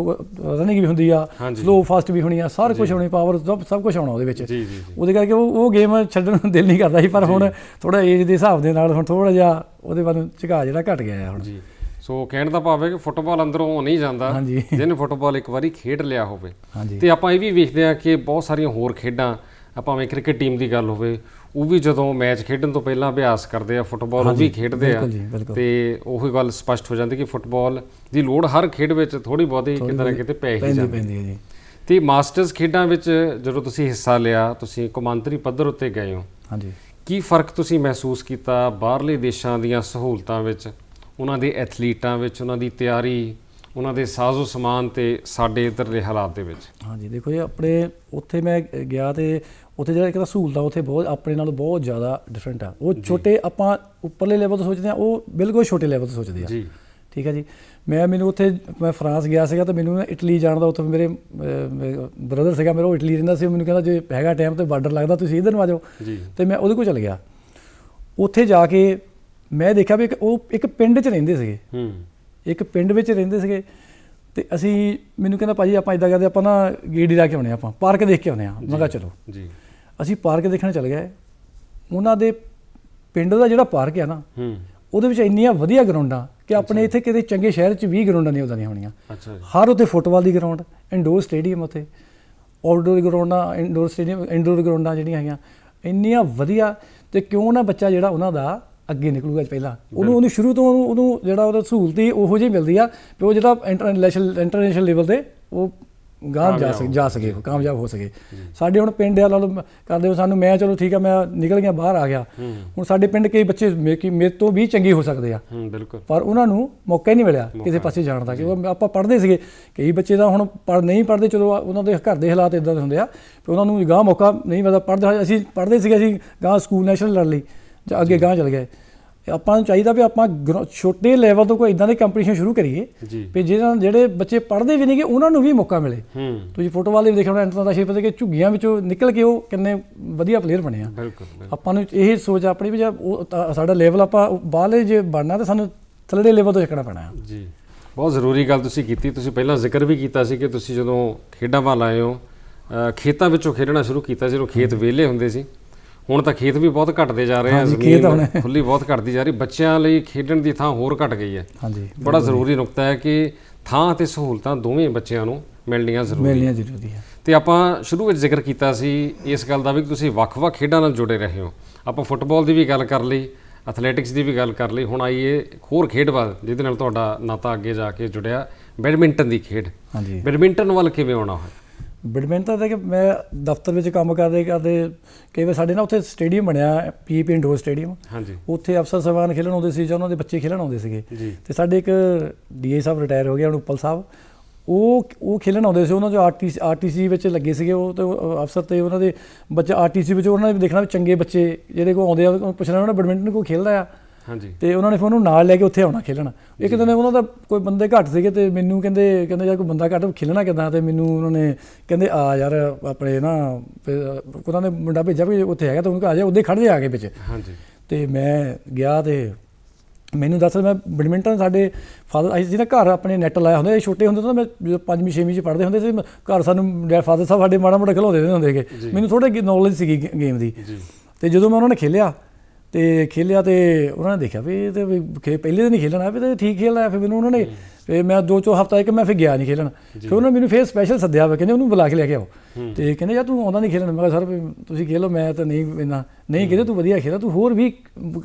ਰਨਿੰਗ ਵੀ ਹੁੰਦੀ ਆ। ਸਲੋ ਫਾਸਟ ਵੀ ਹੋਣੀ ਆ ਸਾਰਾ ਕੁਝ ਹੋਣੀ ਪਾਵਰ ਸਭ ਕੁਝ ਆਉਣਾ ਉਹਦੇ ਵਿੱਚ। ਜੀ ਜੀ ਜੀ। ਉਹਦੇ ਕਰਕੇ ਉਹ ਉਹ ਗੇਮ ਛੱਡਣ ਨੂੰ ਦਿਲ ਨਹੀਂ ਕਰਦਾ ਸੀ ਪਰ ਹੁਣ ਥੋੜਾ ਏਜ ਦੇ ਹਿਸਾਬ ਦੇ ਨਾਲ ਹੁਣ ਥੋੜਾ ਜਿਹਾ ਉਹਦੇ ਵੱਲ ਝੁਕਾਅ ਜਿਹੜਾ ਘਟ ਗਿਆ ਹੁਣ। ਜੀ। ਸੋ ਕਹਿਣ ਦਾ ਭਾਵ ਹੈ ਕਿ ਫੁੱਟਬਾਲ ਅੰਦਰੋਂ ਉਹ ਨਹੀਂ ਜਾਂਦਾ। ਜਿਹਨੇ ਫੁੱਟਬਾਲ ਇੱਕ ਵਾਰੀ ਖੇਡ ਲਿਆ ਹੋਵੇ। ਤੇ ਆਪਾਂ ਇਹ ਵੀ ਵੇਖਦੇ ਹਾਂ ਕਿ ਬਹੁਤ ਸਾਰੀਆਂ ਹੋਰ ਖੇਡਾਂ ਆਪਾਂ ਭਾਵੇਂ ਕ੍ਰਿਕਟ ਟੀਮ ਦੀ ਗੱਲ ਹੋਵੇ ਉਹ ਵੀ ਜਦੋਂ ਮੈਚ ਖੇਡਣ ਤੋਂ ਪਹਿਲਾਂ ਅਭਿਆਸ ਕਰਦੇ ਆ ਫੁੱਟਬਾਲ ਉਹ ਵੀ ਖੇਡਦੇ ਆ। ਤੇ ਉਹੀ ਗੱਲ ਸਪਸ਼ਟ ਹੋ ਜਾਂਦੀ ਕਿ ਫੁੱਟਬਾਲ ਦੀ ਲੋੜ ਹਰ ਖੇਡ ਵਿੱਚ ਥੋੜੀ ਬਹੁਤੀ ਕਿਤੇ ਨਾ ਕਿਤੇ ਪੈ ਹੀ ਜਾਂਦੀ। ਹੈ ਜੀ। ਤੇ ਮਾਸਟਰਸ ਖੇਡਾਂ ਵਿੱਚ ਜਦੋਂ ਤੁਸੀਂ ਹਿੱਸਾ ਲਿਆ ਤੁਸੀਂ ਕੌਮਾਂਤਰੀ ਪੱਧਰ ਉੱਤੇ ਗਏ ਹੋ। ਹਾਂਜੀ। ਕੀ ਫ਼ਰਕ ਤੁਸੀਂ ਮਹਿਸੂਸ ਕੀਤਾ ਬਾਹਰਲੇ ਦੇਸ਼ਾਂ ਦੀਆਂ ਸਹੂਲਤਾਂ ਵਿੱਚ? ਉਹਨਾਂ ਦੇ ਐਥਲੀਟਾਂ ਵਿੱਚ ਉਹਨਾਂ ਦੀ ਤਿਆਰੀ ਉਹਨਾਂ ਦੇ ਸਾਜ਼ੋ ਸਮਾਨ ਤੇ ਸਾਡੇ ਇੱਧਰਲੇ ਹਾਲਾਤ ਦੇ ਵਿੱਚ। ਹਾਂਜੀ ਦੇਖੋ ਜੀ ਆਪਣੇ ਉੱਥੇ ਮੈਂ ਗਿਆ ਤੇ ਉੱਥੇ ਜਿਹੜਾ ਇੱਕ ਤਾਂ ਸਹੂਲਤਾਂ ਉੱਥੇ ਬਹੁਤ ਆਪਣੇ ਨਾਲੋਂ ਬਹੁਤ ਜ਼ਿਆਦਾ ਡਿਫਰੈਂਟ ਆ। ਉਹ ਛੋਟੇ ਆਪਾਂ ਉੱਪਰਲੇ ਲੈਵਲ ਤੋਂ ਸੋਚਦੇ ਆ ਉਹ ਬਿਲਕੁਲ ਛੋਟੇ ਲੈਵਲ ਤੋਂ ਸੋਚਦੇ ਆ। ਜੀ। ਠੀਕ ਹੈ ਜੀ। ਮੈਂ ਮੈਨੂੰ ਉੱਥੇ ਮੈਂ ਫਰਾਂਸ ਗਿਆ ਸੀਗਾ ਤਾਂ ਮੈਨੂੰ ਇਟਲੀ ਜਾਣ ਦਾ ਉੱਥੇ ਮੇਰੇ ਬ੍ਰਦਰ ਸੀਗਾ ਮੇਰਾ ਉਹ ਇਟਲੀ ਰਹਿੰਦਾ ਸੀ ਮੈਨੂੰ ਕਹਿੰਦਾ ਜੇ ਹੈਗਾ ਟਾਈਮ ਤੇ ਬਾਰਡਰ ਲੱਗਦਾ ਤੁਸੀਂ ਇਧਰ ਨੂੰ ਆ ਜਾਓ। ਤੇ ਮੈਂ ਉਹਦੇ ਕੋਲ ਚਲ ਗਿਆ। ਉੱਥੇ ਜਾ ਕੇ ਮੈਂ ਦੇਖਿਆ ਵੀ ਉਹ ਇੱਕ ਪਿੰਡ 'ਚ ਰਹਿੰਦੇ ਸੀਗੇ। ਹੂੰ। ਇੱਕ ਪਿੰਡ ਵਿੱਚ ਰਹਿੰਦੇ ਸੀਗੇ ਤੇ ਅਸੀਂ ਮੈਨੂੰ ਕਹਿੰਦਾ ਭਾਜੀ ਆਪਾਂ ਇਦਾਂ ਕਰਦੇ ਆਪਾਂ ਨਾ ਗੇੜੀ ਲਾ ਕੇ ਆਉਣੇ ਆਪਾਂ ਪਾਰਕ ਦੇਖ ਕੇ ਆਉਣੇ ਆ। ਮੈਂ ਕਿਹਾ ਚਲੋ। ਜੀ। ਅਸੀਂ ਪਾਰਕ ਦੇਖਣ ਚਲ ਗਏ। ਉਹਨਾਂ ਦੇ ਪਿੰਡ ਦਾ ਜਿਹੜਾ ਪਾਰਕ ਆ ਨਾ ਹੂੰ। ਉਹਦੇ ਵਿੱਚ ਇੰਨੀਆਂ ਵਧੀਆ ਗਰਾਊਂਡਾਂ ਕਿ ਆਪਣੇ ਇੱਥੇ ਕਿਤੇ ਚੰਗੇ ਸ਼ਹਿਰ 'ਚ 20 ਗਰਾਊਂਡਾਂ ਨਹੀਂ ਉਦਾਂ ਦੀਆਂ ਹੋਣੀਆਂ। ਹਰ ਉੱਥੇ ਫੁੱਟਬਾਲ ਦੀ ਗਰਾਊਂਡ ਇੰਡੋਰ ਸਟੇਡੀਅਮ ਉੱਥੇ ਆਊਟਡੋਰ ਗਰਾਊਂਡਾਂ ਇੰਡੋਰ ਸਟੇਡੀਅਮ ਇੰਡੋਰ ਗਰਾਊਂਡਾਂ ਜਿਹੜੀਆਂ ਹੈਗੀਆਂ ਇੰਨੀਆਂ ਵਧੀਆ ਤੇ ਕਿਉਂ ਨਾ ਬੱਚਾ ਜਿਹੜਾ ਉਹਨਾਂ ਦਾ ਅੱਗੇ ਨਿਕਲੂਗਾ ਪਹਿਲਾਂ। ਉਹਨੂੰ ਉਹਨੂੰ ਸ਼ੁਰੂ ਤੋਂ ਉਹਨੂੰ ਉਹਨੂੰ ਜਿਹੜਾ ਉਹਦਾ ਸਹੂਲਤ ਹੀ ਉਹੋ ਜਿਹੀ ਮਿਲਦੀ ਆ ਵੀ ਉਹ ਜਿਹੜਾ ਇੰਟਰਨੈਸ਼ਨਲ ਇੰਟਰਨੈਸ਼ਨਲ ਲੈਵਲ ਤੇ ਉਹ ਗਾਂਹ ਜਾ ਸਕੇ ਜਾ ਸਕੇ। ਕਾਮਯਾਬ ਹੋ ਸਕੇ। ਸਾਡੇ ਹੁਣ ਪਿੰਡ ਆ ਲਾ ਲਓ ਕਰਦੇ ਹੋ ਸਾਨੂੰ ਮੈਂ ਚਲੋ ਠੀਕ ਆ ਮੈਂ ਨਿਕਲ ਗਿਆ ਬਾਹਰ ਆ ਗਿਆ। ਹੁਣ ਸਾਡੇ ਪਿੰਡ ਕਈ ਬੱਚੇ ਮੇਰੇ ਤੋਂ ਵੀ ਚੰਗੇ ਹੋ ਸਕਦੇ ਆ। ਬਿਲਕੁਲ। ਪਰ ਉਹਨਾਂ ਨੂੰ ਮੌਕਾ ਹੀ ਨਹੀਂ ਮਿਲਿਆ ਕਿਸੇ ਪਾਸੇ ਜਾਣ ਦਾ ਕਿਉਂਕਿ ਆਪਾਂ ਪੜ੍ਹਦੇ ਸੀਗੇ। ਕਈ ਬੱਚੇ ਤਾਂ ਹੁਣ ਪੜ੍ਹ ਨਹੀਂ ਪੜ੍ਹਦੇ ਚਲੋ ਉਹਨਾਂ ਦੇ ਘਰ ਦੇ ਹਾਲਾਤ ਇਦਾਂ ਦੇ ਹੁੰਦੇ ਆ। ਕਿ ਉਹਨਾਂ ਨੂੰ ਗਾਂ ਮੌਕਾ ਨਹੀਂ ਮਿਲਦਾ। ਪੜ੍ਹਦੇ ਹੋਏ ਅਸੀਂ ਪੜ੍ਹਦੇ ਸੀਗੇ ਅਸੀਂ ਗਾਂ ਸਕੂਲ ਨੈਸ਼ਨਲ ਲੜ ਲਈ। ਜਾਂ ਅੱਗੇ ਗਾਂ ਚਲ ਗਏ। ਆਪਾਂ ਨੂੰ ਚਾਹੀਦਾ ਵੀ ਆਪਾਂ ਛੋਟੇ ਲੈਵਲ ਤੋਂ ਕੋਈ ਇਦਾਂ ਦੇ ਕੰਪੀਟੀਸ਼ਨ ਸ਼ੁਰੂ ਕਰੀਏ ਵੀ ਜਿਹਨਾਂ ਜਿਹੜੇ ਬੱਚੇ ਪੜ੍ਹਦੇ ਵੀ ਨਹੀਂਗੇ ਉਹਨਾਂ ਨੂੰ ਵੀ ਮੌਕਾ ਮਿਲੇ। ਤੁਸੀਂ ਫੁੱਟਬਾਲ ਦੇ ਵੀ ਦੇਖਿਆ ਹੋਣਾ ਇੰਟਰਨੈਸ਼ਨਲ ਤੇ ਕਿ ਝੁੱਗੀਆਂ ਵਿੱਚੋਂ ਨਿਕਲ ਕੇ ਉਹ ਕਿੰਨੇ ਵਧੀਆ ਪਲੇਅਰ ਬਣੇ ਆ। ਆਪਾਂ ਨੂੰ ਇਹ ਸੋਚ ਆਪਣੀ ਵੀ ਜੇ ਸਾਡਾ ਲੈਵਲ ਆਪਾਂ ਉਹ ਬਾਹਰਲੇ ਜੇ ਬਣਨਾ ਤਾਂ ਸਾਨੂੰ ਥੱਲੜੇ ਲੈਵਲ ਤੋਂ ਚੱਕਣਾ ਪੈਣਾ। ਜੀ। ਬਹੁਤ ਜ਼ਰੂਰੀ ਗੱਲ ਤੁਸੀਂ ਕੀਤੀ। ਤੁਸੀਂ ਪਹਿਲਾਂ ਜ਼ਿਕਰ ਵੀ ਕੀਤਾ ਸੀ ਕਿ ਤੁਸੀਂ ਜਦੋਂ ਖੇਡਾਂ ਵੱਲ ਆਏ ਹੋ ਖੇਤਾਂ ਵਿੱਚੋਂ ਖੇਡਣਾ ਸ਼ੁਰੂ ਕੀਤਾ ਜਦੋਂ ਖੇਤ ਵਿਹਲੇ ਹੁੰਦੇ ਸੀ। ਹੁਣ ਤਾਂ ਖੇਤ ਵੀ ਬਹੁਤ ਘਟਦੇ ਜਾ ਰਹੇ ਆ ਹਾਂਜੀ, ਖੇਤ ਹੁਣ- ਜ਼ਮੀਨ ਖੁੱਲੀ ਬਹੁਤ ਘਟਦੀ ਜਾ ਰਹੀ ਬੱਚਿਆਂ ਲਈ ਖੇਡਣ ਦੀ ਥਾਂ ਹੋਰ ਘਟ ਗਈ ਹੈ। ਹਾਂਜੀ ਬੜਾ ਜ਼ਰੂਰੀ ਨੁਕਤਾ ਹੈ ਕਿ ਥਾਂ ਅਤੇ ਸਹੂਲਤਾਂ ਦੋਵੇਂ ਬੱਚਿਆਂ ਨੂੰ ਮਿਲਣੀਆਂ ਜ਼ਰੂਰੀ ਮਿਲਣੀਆਂ ਜ਼ਰੂਰੀ ਹੈ। ਤੇ ਆਪਾਂ ਸ਼ੁਰੂ ਵਿੱਚ ਜ਼ਿਕਰ ਕੀਤਾ ਸੀ ਇਸ ਗੱਲ ਦਾ ਵੀ ਕਿ ਤੁਸੀਂ ਵੱਖ-ਵੱਖ ਖੇਡਾਂ ਨਾਲ ਜੁੜੇ ਰਹੇ ਹੋ। ਆਪਾਂ ਫੁੱਟਬਾਲ ਦੀ ਵੀ ਗੱਲ ਕਰ ਲਈ ਐਥਲੈਟਿਕਸ ਦੀ ਵੀ ਗੱਲ ਕਰ ਲਈ ਹੁਣ ਆਈਏ ਹੋਰ ਖੇਡ ਵੱਲ ਜਿਹਦੇ ਨਾਲ ਤੁਹਾਡਾ ਨਾਤਾ ਅੱਗੇ ਜਾ ਕੇ ਜੁੜਿਆ ਬੈਡਮਿੰਟਨ ਦੀ ਖੇਡ। ਹਾਂਜੀ। ਬੈਡਮਿੰਟਨ ਵੱਲ ਕਿਵੇਂ ਆਉਣਾ ਹੋਇਆ? ਬੈਡਮਿੰਟਨ ਦਾ ਕਿ ਮੈਂ ਦਫ਼ਤਰ ਵਿੱਚ ਕੰਮ ਕਰਦੇ ਕਰਦੇ ਕਈ ਵਾਰ ਸਾਡੇ ਨਾਲ ਉੱਥੇ ਸਟੇਡੀਅਮ ਬਣਿਆ ਪੀਪੀ ਇੰਡੋਰ ਸਟੇਡੀਅਮ ਹਾਂਜੀ। ਉੱਥੇ ਅਫਸਰ ਸਾਹਿਬਾਨ ਖੇਲਣ ਆਉਂਦੇ ਸੀ ਜਾਂ ਉਹਨਾਂ ਦੇ ਬੱਚੇ ਖੇਲਣ ਆਉਂਦੇ ਸੀਗੇ। ਤੇ ਸਾਡੇ ਇੱਕ ਡੀਏ ਸਾਹਿਬ ਰਿਟਾਇਰ ਹੋ ਗਏ ਹੁਣ ਉੱਪਲ ਸਾਹਿਬ। ਉਹ ਉਹ ਖੇਲਣ ਆਉਂਦੇ ਸੀ ਉਹਨਾਂ ਜੋ ਆਰਟੀਸੀ ਆਰਟੀਸੀ ਵਿੱਚ ਲੱਗੇ ਸੀਗੇ। ਉਹ ਤੇ ਅਫਸਰ ਤੇ ਉਹਨਾਂ ਦੇ ਬੱਚੇ ਆਰਟੀਸੀ ਵਿੱਚ ਉਹਨਾਂ ਨੇ ਦੇਖਣਾ ਚੰਗੇ ਬੱਚੇ ਜਿਹੜੇ ਕੋ ਆਉਂਦੇ ਆ ਪੁੱਛਣਾ ਉਹਨਾਂ ਨੇ ਬੈਡਮਿੰਟਨ ਕੋ ਖੇਲਦਾ ਆ। ਤੇ ਉਹਨਾਂ ਨੇ ਫਿਰ ਉਹਨੂੰ ਨਾਲ ਲੈ ਕੇ ਉੱਥੇ ਆਉਣਾ ਖੇਲਣ। ਇੱਕ ਦਿਨ ਉਹਨਾਂ ਦਾ ਕੋਈ ਬੰਦੇ ਘੱਟ ਸੀਗੇ ਤੇ ਮੈਨੂੰ ਕਹਿੰਦੇ ਕਹਿੰਦੇ ਯਾਰ ਕੋਈ ਬੰਦਾ ਘੱਟ ਖੇਲਣਾ ਕਿਦਾਂ? ਤੇ ਮੈਨੂੰ ਉਹਨਾਂ ਨੇ ਕਹਿੰਦੇ ਆ ਯਾਰ ਆਪਣੇ ਨਾ ਉਹਨਾਂ ਨੇ ਮੁੰਡਾ ਭੇਜਿਆ ਵੀ ਉੱਥੇ ਹੈਗਾ ਤਾਂ ਉਹਨੂੰ ਕਿਹਾ ਜਾ ਉਹਦੇ ਖੜ ਜਾ ਆ ਕੇ ਵਿੱਚ। ਹਾਂਜੀ। ਤੇ ਮੈਂ ਗਿਆ ਤੇ ਮੈਨੂੰ ਦੱਸ ਮੈਂ ਬੈਡਮਿੰਟਨ ਸਾਡੇ ਫਾਦਰ ਅਸੀਂ ਨਾ ਘਰ ਆਪਣੇ ਨੈਟ ਲਾਇਆ ਹੁੰਦਾ ਇਹ ਛੋਟੇ ਹੁੰਦੇ ਤਾਂ ਮੈਂ ਜਦੋਂ ਪੰਜਵੀਂ ਛੇਵੀਂ ਚ ਪੜ੍ਹਦੇ ਹੁੰਦੇ ਸੀ ਘਰ ਸਾਨੂੰ ਫਾਦਰ ਸਾਹਿਬ ਸਾਡੇ ਮਾੜਾ ਮੋਟਾ ਖਿਲਾਉਂਦੇ ਹੁੰਦੇ ਸੀਗੇ। ਮੈਨੂੰ ਥੋੜਾ ਨੌਲੇਜ ਸੀਗੀ ਗੇਮ ਦੀ। ਤੇ ਜਦੋਂ ਮੈਂ ਉਹਨਾਂ ਨੇ ਖੇਲਿਆ ਤੇ ਖੇਲਿਆ ਤੇ ਉਹਨਾਂ ਨੇ ਦੇਖਿਆ ਵੀ ਇਹ ਤੇ ਵੀ ਖੇ- ਪਹਿਲੇ ਦਿਨ ਹੀ ਖੇਲਣਾ ਵੀ ਤੇ ਠੀਕ ਖੇਲ ਰਿਹਾ ਫਿਰ ਮੈਨੂੰ ਉਹਨਾਂ ਨੇ ਫਿਰ ਮੈਂ ਦੋ ਚੋ ਹਫਤਾ ਇੱਕ ਮੈਂ ਫਿਰ ਗਿਆ ਨਹੀਂ ਖੇਲਣ। ਫਿਰ ਉਹਨਾਂ ਨੇ ਮੈਨੂੰ ਫਿਰ ਸਪੈਸ਼ਲ ਸੱਦਿਆ ਵਾ ਕਹਿੰਦੇ ਉਹਨੂੰ ਬੁਲਾ ਕੇ ਲੈ ਕੇ ਆਓ। ਤੇ ਕਹਿੰਦੇ ਯਾਰ ਤੂੰ ਆਉਂਦਾ ਨਹੀਂ ਖੇਲਣ। ਮੈਂ ਕਿਹਾ ਸਰ ਵੀ ਤੁਸੀਂ ਖੇਲੋ ਮੈਂ ਤਾਂ ਨਹੀਂ ਇੰਨਾ ਨਹੀਂ ਕਹਿੰਦੇ ਤੂੰ ਵਧੀਆ ਖੇਲਾ ਤੂੰ ਹੋਰ ਵੀ